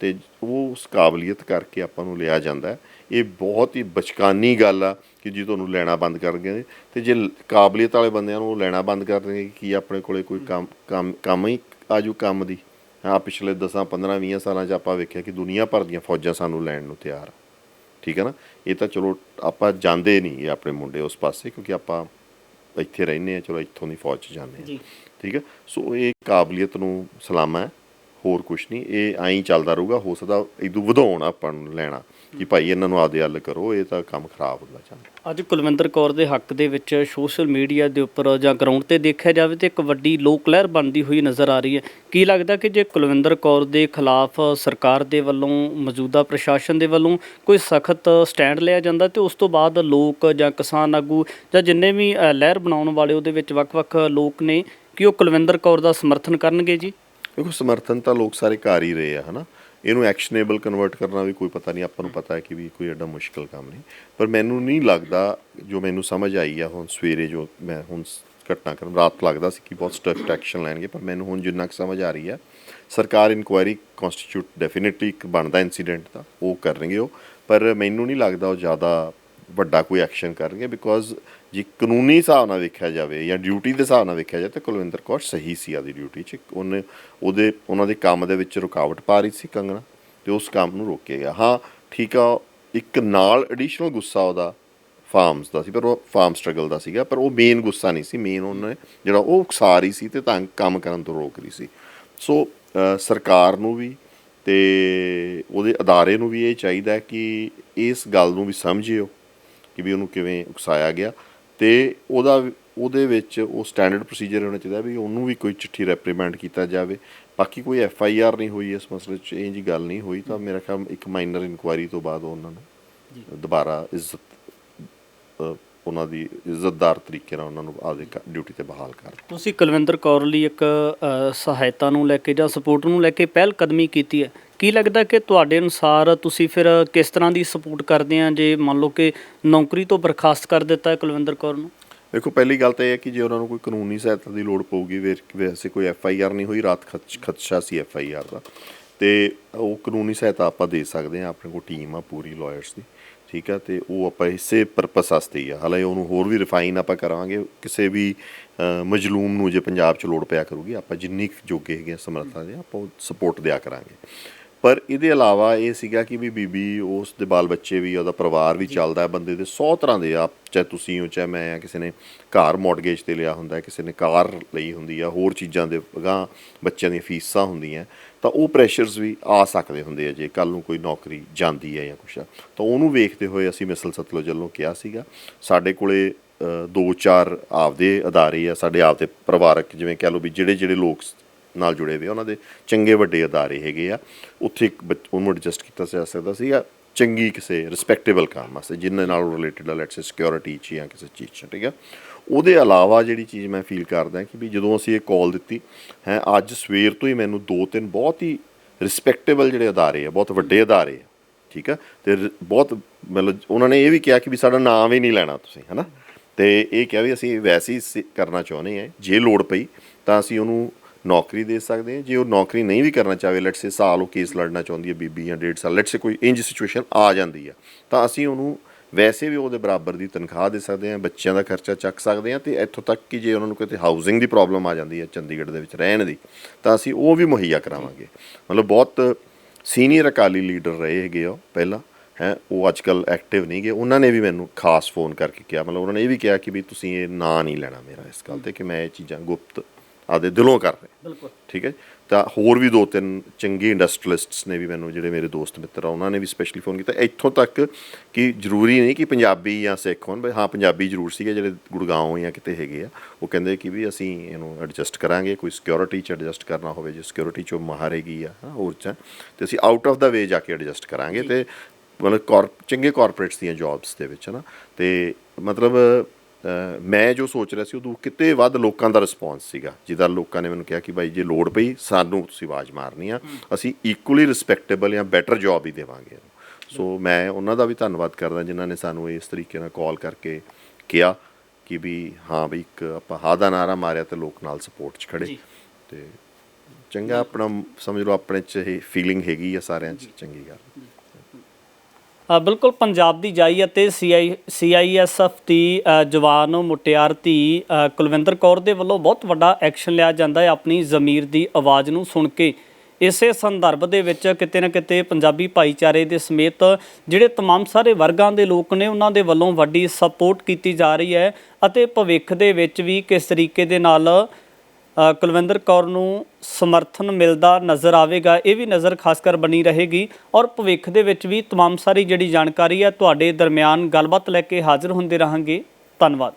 ਤੇ ਉਹ ਉਸ ਕਾਬਲੀਅਤ ਕਰਕੇ ਆਪਾਂ ਨੂੰ ਲਿਆ ਜਾਂਦਾ। ਇਹ ਬਹੁਤ ਹੀ ਬਚਕਾਨੀ ਗੱਲ ਆ ਕਿ ਜੀ ਤੁਹਾਨੂੰ ਲੈਣਾ ਬੰਦ ਕਰ ਗਏ ਤੇ ਜੇ ਕਾਬਲੀਅਤ ਵਾਲੇ ਬੰਦਿਆਂ ਨੂੰ ਉਹ ਲੈਣਾ ਬੰਦ ਕਰ ਦੇਣਗੇ ਕੀ ਆਪਣੇ ਕੋਲੇ ਕੋਈ ਕੰਮ ਕੰਮ ਕੰਮ ਹੀ ਆਜੂ ਕੰਮ ਦੀ। ਆ ਪਿਛਲੇ 10 15 20 ਸਾਲਾਂ 'ਚ ਆਪਾਂ ਵੇਖਿਆ ਕਿ ਦੁਨੀਆ ਭਰ ਦੀਆਂ ਫੌਜਾਂ ਸਾਨੂੰ ਲੈਣ ਨੂੰ ਤਿਆਰ ਆ। ਠੀਕ ਹੈ ਨਾ? ਇਹ ਤਾਂ ਚਲੋ ਆਪਾਂ ਜਾਂਦੇ ਨਹੀਂ ਇਹ ਆਪਣੇ ਮੁੰਡੇ ਉਸ ਪਾਸੇ ਕਿਉਂਕਿ ਆਪਾਂ ਇੱਥੇ ਰਹਿੰਦੇ ਆ ਚਲੋ ਇੱਥੋਂ ਦੀ ਫੌਜ 'ਚ ਜਾਂਦੇ ਆ ਠੀਕ ਹੈ? ਸੋ ਇਹ ਕਾਬਲੀਅਤ ਨੂੰ ਸਲਾਮਾ ਹੈ ਹੋਰ ਕੁਝ ਨਹੀਂ, ਇਹ ਐਂ ਚੱਲਦਾ ਰਹੂਗਾ, ਹੋ ਸਕਦਾ ਇਦੋਂ ਵਧਾਉਣ ਆਪਾਂ ਨੂੰ ਲੈਣਾ ਕਿ ਭਾਈ ਇਹਨਾਂ ਨੂੰ ਆਪਦੇ ਹੱਲ ਕਰੋ, ਇਹ ਤਾਂ ਕੰਮ ਖਰਾਬ ਹੁੰਦਾ ਜਾਂਦਾ ਅੱਜ ਕੁਲਵਿੰਦਰ ਕੌਰ ਦੇ ਹੱਕ ਦੇ ਵਿੱਚ ਸੋਸ਼ਲ ਮੀਡੀਆ ਦੇ ਉੱਪਰ ਜਾਂ ਗਰਾਊਂਡ ਤੇ ਦੇਖਿਆ ਜਾਵੇ ਤੇ ਇੱਕ ਵੱਡੀ ਲੋਕ ਲਹਿਰ ਬਣਦੀ ਹੋਈ ਨਜ਼ਰ ਆ ਰਹੀ ਹੈ। ਕੀ ਲੱਗਦਾ ਕਿ ਜੇ ਕੁਲਵਿੰਦਰ ਕੌਰ ਦੇ ਖਿਲਾਫ ਸਰਕਾਰ ਦੇ ਵੱਲੋਂ, ਮੌਜੂਦਾ ਪ੍ਰਸ਼ਾਸਨ ਦੇ ਵੱਲੋਂ ਕੋਈ ਸਖਤ ਸਟੈਂਡ ਲਿਆ ਜਾਂਦਾ ਤੇ ਉਸ ਤੋਂ ਬਾਅਦ ਲੋਕ ਜਾਂ ਕਿਸਾਨ ਆਗੂ ਜਾਂ ਜਿੰਨੇ ਵੀ ਲਹਿਰ ਬਣਾਉਣ ਵਾਲੇ ਉਹਦੇ ਵਿੱਚ ਵੱਖ-ਵੱਖ ਲੋਕ ਨੇ, ਕਿ ਉਹ ਕੁਲਵਿੰਦਰ ਕੌਰ ਦਾ ਸਮਰਥਨ ਕਰਨਗੇ ਜੀ? ਦੇਖੋ ਸਮਰਥਨ ਤਾਂ ਲੋਕ ਸਾਰੇ ਕਰ ਹੀ ਰਹੇ ਆ, ਹਨਾ? ਇਹਨੂੰ ਐਕਸ਼ਨੇਬਲ ਕਨਵਰਟ ਕਰਨਾ ਵੀ ਕੋਈ ਪਤਾ ਨਹੀਂ, ਆਪਾਂ ਨੂੰ ਪਤਾ ਹੈ ਕਿ ਵੀ ਕੋਈ ਐਡਾ ਮੁਸ਼ਕਲ ਕੰਮ ਨਹੀਂ। ਪਰ ਮੈਨੂੰ ਨਹੀਂ ਲੱਗਦਾ, ਜੋ ਮੈਨੂੰ ਸਮਝ ਆਈ ਆ ਹੁਣ ਸਵੇਰੇ ਜੋ ਮੈਂ ਹੁਣ ਸ- ਘਟਨਾਕ੍ਰਮ ਰਾਤ ਲੱਗਦਾ ਸੀ ਕਿ ਬਹੁਤ ਸਟ੍ਰਿਕਟ ਐਕਸ਼ਨ ਲੈਣਗੇ, ਪਰ ਮੈਨੂੰ ਹੁਣ ਜਿੰਨਾ ਕੁ ਸਮਝ ਆ ਰਹੀ ਆ, ਸਰਕਾਰ ਇਨਕੁਆਇਰੀ ਕਨਸਟੀਟਿਊਟ ਡੈਫੀਨਿਟਲੀ ਇੱਕ ਬਣਦਾ ਇਨਸੀਡੈਂਟ ਦਾ ਉਹ ਕਰਨਗੇ ਉਹ। ਪਰ ਮੈਨੂੰ ਨਹੀਂ ਲੱਗਦਾ ਉਹ ਜ਼ਿਆਦਾ ਵੱਡਾ ਕੋਈ ਐਕਸ਼ਨ ਕਰਨਗੇ ਬਿਕੋਜ਼ ਜੇ ਕਾਨੂੰਨੀ ਹਿਸਾਬ ਨਾਲ ਵੇਖਿਆ ਜਾਵੇ ਜਾਂ ਡਿਊਟੀ ਦੇ ਹਿਸਾਬ ਨਾਲ ਵੇਖਿਆ ਜਾਵੇ ਤਾਂ ਕੁਲਵਿੰਦਰ ਕੌਰ ਸਹੀ ਸੀ ਆਦੀ ਡਿਊਟੀ 'ਚ। ਉਹਨੇ ਉਹਦੇ, ਉਹਨਾਂ ਦੇ ਕੰਮ ਦੇ ਵਿੱਚ ਰੁਕਾਵਟ ਪਾ ਰਹੀ ਸੀ ਕੰਗਣਾ ਤੇ ਉਸ ਕੰਮ ਨੂੰ ਰੋਕਿਆ ਗਿਆ। ਹਾਂ, ਠੀਕ ਆ, ਇੱਕ ਨਾਲ ਐਡੀਸ਼ਨਲ ਗੁੱਸਾ ਉਹਦਾ ਫਾਰਮਸ ਦਾ ਸੀ, ਪਰ ਉਹ ਫਾਰਮ ਸਟਰਗਲ ਦਾ ਸੀਗਾ, ਪਰ ਉਹ ਮੇਨ ਗੁੱਸਾ ਨਹੀਂ ਸੀ। ਮੇਨ ਉਹਨੇ ਜਿਹੜਾ ਉਹ ਉਕਸਾ ਰਹੀ ਸੀ ਤੇ ਤਾਂ ਕੰਮ ਕਰਨ ਤੋਂ ਰੋਕ ਰਹੀ ਸੀ। ਸੋ ਸਰਕਾਰ ਨੂੰ ਵੀ ਤੇ ਉਹਦੇ ਅਦਾਰੇ ਨੂੰ ਵੀ ਇਹ ਚਾਹੀਦਾ ਕਿ ਇਸ ਗੱਲ ਨੂੰ ਵੀ ਸਮਝਿਓ। ਕਿ ਵੀ ਉਹਨੂੰ ਕਿਵੇਂ ਉਕਸਾਇਆ ਗਿਆ ਤੇ ਉਹਦਾ ਉਹਦੇ ਵਿੱਚ ਉਹ ਸਟੈਂਡਰਡ ਪ੍ਰੋਸੀਜਰ ਹੋਣਾ ਚਾਹੀਦਾ ਵੀ ਉਹਨੂੰ ਵੀ ਕੋਈ ਚਿੱਠੀ ਰੈਪਰੀਮੈਂਡ ਕੀਤਾ ਜਾਵੇ। ਬਾਕੀ ਕੋਈ ਐਫ ਆਈ ਆਰ ਨਹੀਂ ਹੋਈ ਇਸ ਮਸਲੇ 'ਚ ਇਹ ਜੀ ਗੱਲ ਨਹੀਂ ਹੋਈ ਤਾਂ ਮੇਰਾ ਖਿਆਲ ਇੱਕ ਮਾਈਨਰ ਇਨਕੁਆਇਰੀ ਤੋਂ ਬਾਅਦ ਉਹਨਾਂ ਨੂੰ ਦੁਬਾਰਾ ਇੱਜ਼ਤ ਉਹਨਾਂ ਦੀ ਇੱਜ਼ਤਦਾਰ ਤਰੀਕੇ ਨਾਲ ਉਹਨਾਂ ਨੂੰ ਆਪਦੇ ਡਿਊਟੀ ਤੇ ਬਹਾਲ ਕਰ ਤੁਸੀਂ ਕੁਲਵਿੰਦਰ ਕੌਰ ਲਈ ਇੱਕ ਸਹਾਇਤਾ ਨੂੰ ਲੈ ਕੇ ਜਾਂ ਸਪੋਰਟ ਨੂੰ ਲੈ ਕੇ ਪਹਿਲ ਕਦਮੀ ਕੀਤੀ ਹੈ ਕੀ ਲੱਗਦਾ ਕਿ ਤੁਹਾਡੇ ਅਨੁਸਾਰ ਤੁਸੀਂ ਫਿਰ ਕਿਸ ਤਰ੍ਹਾਂ ਦੀ ਸਪੋਰਟ ਕਰਦੇ ਆ? ਜੇ ਮੰਨ ਲਓ ਕਿ ਨੌਕਰੀ ਤੋਂ ਬਰਖਾਸਤ ਕਰ ਦਿੱਤਾ ਹੈ ਕੁਲਵਿੰਦਰ ਕੌਰ ਨੂੰ? ਦੇਖੋ, ਪਹਿਲੀ ਗੱਲ ਤਾਂ ਇਹ ਹੈ ਕਿ ਜੇ ਉਹਨਾਂ ਨੂੰ ਕੋਈ ਕਾਨੂੰਨੀ ਸਹਾਇਤਾ ਦੀ ਲੋੜ ਪਊਗੀ ਵੇ- ਵੈਸੇ ਕੋਈ ਐਫ ਆਈ ਆਰ ਨਹੀਂ ਹੋਈ, ਰਾਤ ਖਦਸ਼- ਖਦਸ਼ਾ ਸੀ ਐਫ ਆਈ ਆਰ ਦਾ। ਤੇ ਉਹ ਕਾਨੂੰਨੀ ਸਹਾਇਤਾ ਆਪਾਂ ਦੇ ਸਕਦੇ ਹਾਂ, ਆਪਣੇ ਕੋਲ ਟੀਮ ਆ, ਪੂਰੀ ਲਾਇਰਸ ਦੀ, ਠੀਕ ਆ? ਤੇ ਉਹ ਆਪਾਂ ਇਸੇ ਪਰਪਸ ਵਾਸਤੇ ਹੀ ਆ। ਹਾਲੇ ਉਹਨੂੰ ਹੋਰ ਵੀ ਰਿਫਾਈਨ ਆਪਾਂ ਕਰਾਂਗੇ, ਕਿਸੇ ਵੀ ਮਜਲੂਮ ਨੂੰ ਜੇ ਪੰਜਾਬ 'ਚ ਲੋੜ ਪਿਆ ਕਰੂਗੀ, ਆਪਾਂ ਜਿੰਨੀ ਕੁ ਜੋਗੇ ਹੈਗੇ ਆ ਸਮਰੱਥਾ ਦੇ, ਆਪਾਂ ਸਪੋਰਟ ਦਿਆ ਕਰਾਂਗੇ। ਪਰ ਇਹਦੇ ਇਲਾਵਾ ਇਹ ਸੀਗਾ ਕਿ ਵੀ ਬੀਬੀ ਉਸ ਦੇ ਬਾਲ ਬੱਚੇ ਵੀ ਉਹਦਾ ਪਰਿਵਾਰ ਵੀ ਚੱਲਦਾ ਹੈ ਬੰਦੇ ਦੇ 100 ਤਰ੍ਹਾਂ ਦੇ ਆ ਚਾਹੇ ਤੁਸੀਂ ਹੋ ਚਾਹੇ ਮੈਂ ਆ ਕਿਸੇ ਨੇ ਘਰ ਮੌਰਗੇਜ ਤੇ ਲਿਆ ਹੁੰਦਾ ਹੈ, ਕਿਸੇ ਨੇ ਕਾਰ ਲਈ ਹੁੰਦੀ ਆ ਹੋਰ ਚੀਜ਼ਾਂ ਦੇ ਅਗਾਂਹ ਬੱਚਿਆਂ ਦੀਆਂ ਫੀਸਾਂ ਹੁੰਦੀਆਂ ਤਾਂ ਉਹ ਪ੍ਰੈਸ਼ਰਸ ਵੀ ਆ ਸਕਦੇ ਹੁੰਦੇ ਆ ਜੇ ਕੱਲ ਨੂੰ ਕੋਈ ਨੌਕਰੀ ਜਾਂਦੀ ਹੈ ਜਾਂ ਕੁਛ ਆ। ਤਾਂ ਉਹਨੂੰ ਵੇਖਦੇ ਹੋਏ ਅਸੀਂ ਮਿਸਲ ਸਤਲੁਜ ਵੱਲੋਂ ਕਿਹਾ ਸੀਗਾ ਸਾਡੇ ਕੋਲੇ ਦੋ ਚਾਰ ਆਪਦੇ ਅਦਾਰੇ ਆ ਸਾਡੇ ਆਪਦੇ ਪਰਿਵਾਰਕ ਜਿਵੇਂ ਕਹਿ ਲਓ ਵੀ ਜਿਹੜੇ ਜਿਹੜੇ ਲੋਕ ਨਾਲ ਜੁੜੇ ਹੋਏ ਉਹਨਾਂ ਦੇ ਚੰਗੇ ਵੱਡੇ ਅਦਾਰੇ ਹੈਗੇ ਆ। ਉੱਥੇ ਇੱਕ ਬੱਚ- ਉਹਨੂੰ ਐਡਜਸਟ ਕੀਤਾ ਜਾ ਸਕਦਾ ਸੀਗਾ। ਚੰਗੀ ਕਿਸੇ ਰਿਸਪੈਕਟੇਬਲ ਕੰਮ ਵਾਸਤੇ ਜਿਨ੍ਹਾਂ ਨਾਲ ਰਿਲੇਟਡ ਆ ਲੈਟਸ ਸੇ ਸਿਕਿਉਰਿਟੀ ਚ ਜਾਂ ਕਿਸੇ ਚੀਜ਼ ਚ, ਠੀਕ ਆ? ਉਹਦੇ ਇਲਾਵਾ ਜਿਹੜੀ ਚੀਜ਼ ਮੈਂ ਫੀਲ ਕਰਦਾ ਕਿ ਵੀ ਜਦੋਂ ਅਸੀਂ ਇਹ ਕਾਲ ਦਿੱਤੀ, ਹੈ, ਅੱਜ ਸਵੇਰ ਤੋਂ ਹੀ ਮੈਨੂੰ ਦੋ ਤਿੰਨ ਬਹੁਤ ਹੀ ਰਿਸਪੈਕਟੇਬਲ ਜਿਹੜੇ ਅਦਾਰੇ ਆ, ਬਹੁਤ ਵੱਡੇ ਅਦਾਰੇ ਆ, ਠੀਕ ਆ? ਤੇ ਬਹੁਤ ਮਤਲਬ ਉਹਨਾਂ ਨੇ ਇਹ ਵੀ ਕਿਹਾ ਕਿ ਵੀ ਸਾਡਾ ਨਾਮ ਹੀ ਨਹੀਂ ਲੈਣਾ ਤੁਸੀਂ, ਹਨਾ? ਤੇ ਇਹ ਕਿਹਾ ਵੀ ਅਸੀਂ ਵੈਸੇ ਹੀ ਸ- ਕਰਨਾ ਚਾਹੁੰਦੇ ਹਾਂ। ਜੇ ਲੋੜ ਪਈ ਤਾਂ ਅਸੀਂ ਉਹਨੂੰ ਨੌਕਰੀ ਦੇ ਸਕਦੇ ਹਾਂ। ਜੇ ਉਹ ਨੌਕਰੀ ਨਹੀਂ ਵੀ ਕਰਨਾ ਚਾਹਵੇ ਲੈਟਸ ਸੇ ਸਾਲ ਉਹ ਕੇਸ ਲੜਨਾ ਚਾਹੁੰਦੀ ਹੈ, ਬੀਬੀ ਜਾਂ ਡੇਢ ਸਾਲ ਲੈਟਸ ਸੇ ਕੋਈ ਇੰਜ ਸਿਚੁਏਸ਼ਨ ਆ ਜਾਂਦੀ ਆ, ਤਾਂ ਅਸੀਂ ਉਹਨੂੰ ਵੈਸੇ ਵੀ ਉਹਦੇ ਬਰਾਬਰ ਦੀ ਤਨਖਾਹ ਦੇ ਸਕਦੇ ਹਾਂ, ਬੱਚਿਆਂ ਦਾ ਖਰਚਾ ਚੱਕ ਸਕਦੇ ਹਾਂ ਤੇ ਇੱਥੋਂ ਤੱਕ ਕਿ ਜੇ ਉਹਨਾਂ ਨੂੰ ਕਿਤੇ ਹਾਊਸਿੰਗ ਦੀ ਪ੍ਰੋਬਲਮ ਆ ਜਾਂਦੀ ਹੈ, ਚੰਡੀਗੜ੍ਹ ਦੇ ਵਿੱਚ ਰਹਿਣ ਦੀ, ਤਾਂ ਅਸੀਂ ਉਹ ਵੀ ਮੁਹੱਈਆ ਕਰਾਵਾਂਗੇ। ਮਤਲਬ ਬਹੁਤ ਸੀਨੀਅਰ ਅਕਾਲੀ ਲੀਡਰ ਰਹੇ ਹੈਗੇ ਉਹ ਪਹਿਲਾਂ, ਹੈ, ਉਹ ਅੱਜ ਕੱਲ ਐਕਟਿਵ ਨਹੀਂ ਗਏ ਉਹਨਾਂ ਨੇ ਵੀ ਮੈਨੂੰ ਖਾਸ ਫੋਨ ਕਰਕੇ ਕਿਹਾ, ਮਤਲਬ ਉਹਨਾਂ ਨੇ ਇਹ ਵੀ ਕਿਹਾ ਕਿ ਵੀ ਤੁਸੀਂ ਇਹ ਨਾਂ ਨਹੀਂ ਲੈਣਾ ਮੇਰਾ ਇਸ ਗੱਲ ਤੇ ਕਿ ਮੈਂ ਇਹ ਚੀਜ਼ਾਂ ਗੁਪਤ ਆਦੇ ਦਿਲੋਂ ਕਰ ਰਿਹਾ ਬਿਲਕੁਲ। ਠੀਕ ਹੈ ਤਾਂ ਹੋਰ ਵੀ ਦੋ ਤਿੰਨ ਚੰਗੇ ਇੰਡਸਟਰੀਲਿਸਟਸ ਨੇ ਵੀ ਮੈਨੂੰ ਜਿਹੜੇ ਮੇਰੇ ਦੋਸਤ ਮਿੱਤਰ ਆ ਉਹਨਾਂ ਨੇ ਵੀ ਸਪੈਸ਼ਲੀ ਫੋਨ ਕੀਤਾ। ਇੱਥੋਂ ਤੱਕ ਕਿ ਜ਼ਰੂਰੀ ਨਹੀਂ ਕਿ ਪੰਜਾਬੀ ਜਾਂ ਸਿੱਖ ਹੋਣ ਬਈ ਹਾਂ ਪੰਜਾਬੀ ਜ਼ਰੂਰ ਸੀਗੇ ਜਿਹੜੇ ਗੁੜਗਾਉਂ ਜਾਂ ਕਿਤੇ ਹੈਗੇ ਆ। ਉਹ ਕਹਿੰਦੇ ਕਿ ਵੀ ਅਸੀਂ ਇਹਨੂੰ ਐਡਜਸਟ ਕਰਾਂਗੇ ਕੋਈ ਸਿਕਿਉਰਿਟੀ ਚ ਐਡਜਸਟ ਕਰਨਾ ਹੋਵੇ ਜੇ ਸਿਕਿਉਰਿਟੀ ਚੋਂ ਮਾਹਰ ਹੈਗੀ ਆ ਹਾਂ, ਹੋਰ ਚ। ਤੇ ਅਸੀਂ ਆਊਟ ਆਫ ਦਾ ਵੇ ਜਾ ਕੇ ਐਡਜਸਟ ਕਰਾਂਗੇ ਤੇ ਮਤਲਬ ਚੰਗੇ ਕਾਰਪੋਰੇਟਸ ਦੀਆਂ ਜੌਬਸ ਦੇ ਵਿੱਚ ਨਾ? ਤੇ ਮਤਲਬ ਮੈਂ ਜੋ ਸੋਚ ਰਿਹਾ ਸੀ ਉਦੋਂ ਕਿਤੇ ਵੱਧ ਲੋਕਾਂ ਦਾ ਰਿਸਪੌਂਸ ਸੀਗਾ। ਜਿਹਦਾ ਲੋਕਾਂ ਨੇ ਮੈਨੂੰ ਕਿਹਾ ਕਿ ਭਾਈ ਜੇ ਲੋੜ ਪਈ ਸਾਨੂੰ ਤੁਸੀਂ ਆਵਾਜ਼ ਮਾਰਨੀ ਆ। ਅਸੀਂ ਇਕੁਅਲੀ ਰਿਸਪੈਕਟੇਬਲ ਜਾਂ ਬੈਟਰ ਜੌਬ ਹੀ ਦੇਵਾਂਗੇ ਸੋ ਮੈਂ ਉਹਨਾਂ ਦਾ ਵੀ ਧੰਨਵਾਦ ਕਰਦਾ ਜਿਨ੍ਹਾਂ ਨੇ ਸਾਨੂੰ ਇਸ ਤਰੀਕੇ ਨਾਲ ਕਾਲ ਕਰਕੇ ਕਿਹਾ ਕਿ ਵੀ ਹਾਂ ਵੀ ਇੱਕ ਆਪਾਂ ਹਾਂ ਦਾ ਨਾਰਾ ਮਾਰਿਆ ਤੇ ਲੋਕ ਨਾਲ ਸਪੋਰਟ 'ਚ ਖੜੇ। ਤੇ ਚੰਗਾ ਆਪਣਾ ਸਮਝ ਲਓ ਆਪਣੇ ਚ ਇਹ ਫੀਲਿੰਗ ਹੈਗੀ ਆ ਸਾਰਿਆਂ ਚ ਚੰਗੀ ਗੱਲ। ਬਿਲਕੁਲ ਪੰਜਾਬ ਦੀ ਜਾਈ ਅਤੇ ਸੀਆਈ ਸੀਆਈਐਸਐਫ ਦੀ ਅ, ਜਵਾਨ ਮੁਟਿਆਰ ਧੀ ਅ, ਕੁਲਵਿੰਦਰ ਕੌਰ ਦੇ ਵੱਲੋਂ ਬਹੁਤ ਵੱਡਾ ਐਕਸ਼ਨ ਲਿਆ ਜਾਂਦਾ ਹੈ ਆਪਣੀ ਜ਼ਮੀਰ ਦੀ ਆਵਾਜ਼ ਨੂੰ ਸੁਣ ਕੇ ਇਸੇ ਸੰਦਰਭ ਦੇ ਵਿੱਚ ਕਿਤੇ ਨਾ ਕਿਤੇ ਪੰਜਾਬੀ ਭਾਈਚਾਰੇ ਦੇ ਸਮੇਤ ਜਿਹੜੇ तमाम ਸਾਰੇ ਵਰਗਾਂ ਦੇ ਲੋਕ ਨੇ ਉਹਨਾਂ ਦੇ ਵੱਲੋਂ ਵੱਡੀ ਸਪੋਰਟ ਕੀਤੀ ਜਾ ਰਹੀ ਹੈ ਅਤੇ ਭਵਿੱਖ ਦੇ ਵਿੱਚ ਵੀ ਕਿਸ ਤਰੀਕੇ ਦੇ ਨਾਲ ਅ, ਕੁਲਵਿੰਦਰ ਕੌਰ ਨੂੰ ਸਮਰਥਨ ਮਿਲਦਾ ਨਜ਼ਰ ਆਵੇਗਾ ਇਹ ਵੀ ਨਜ਼ਰ ਖਾਸ ਕਰ ਬਣੀ ਰਹੇਗੀ ਔਰ ਭਵਿੱਖ ਦੇ ਵਿੱਚ ਵੀ तमाम ਸਾਰੀ ਜਿਹੜੀ ਜਾਣਕਾਰੀ ਹੈ ਤੁਹਾਡੇ ਦਰਮਿਆਨ ਗੱਲਬਾਤ ਲੈ ਕੇ ਹਾਜ਼ਰ ਹੁੰਦੇ ਰਹਾਂਗੇ ਧੰਨਵਾਦ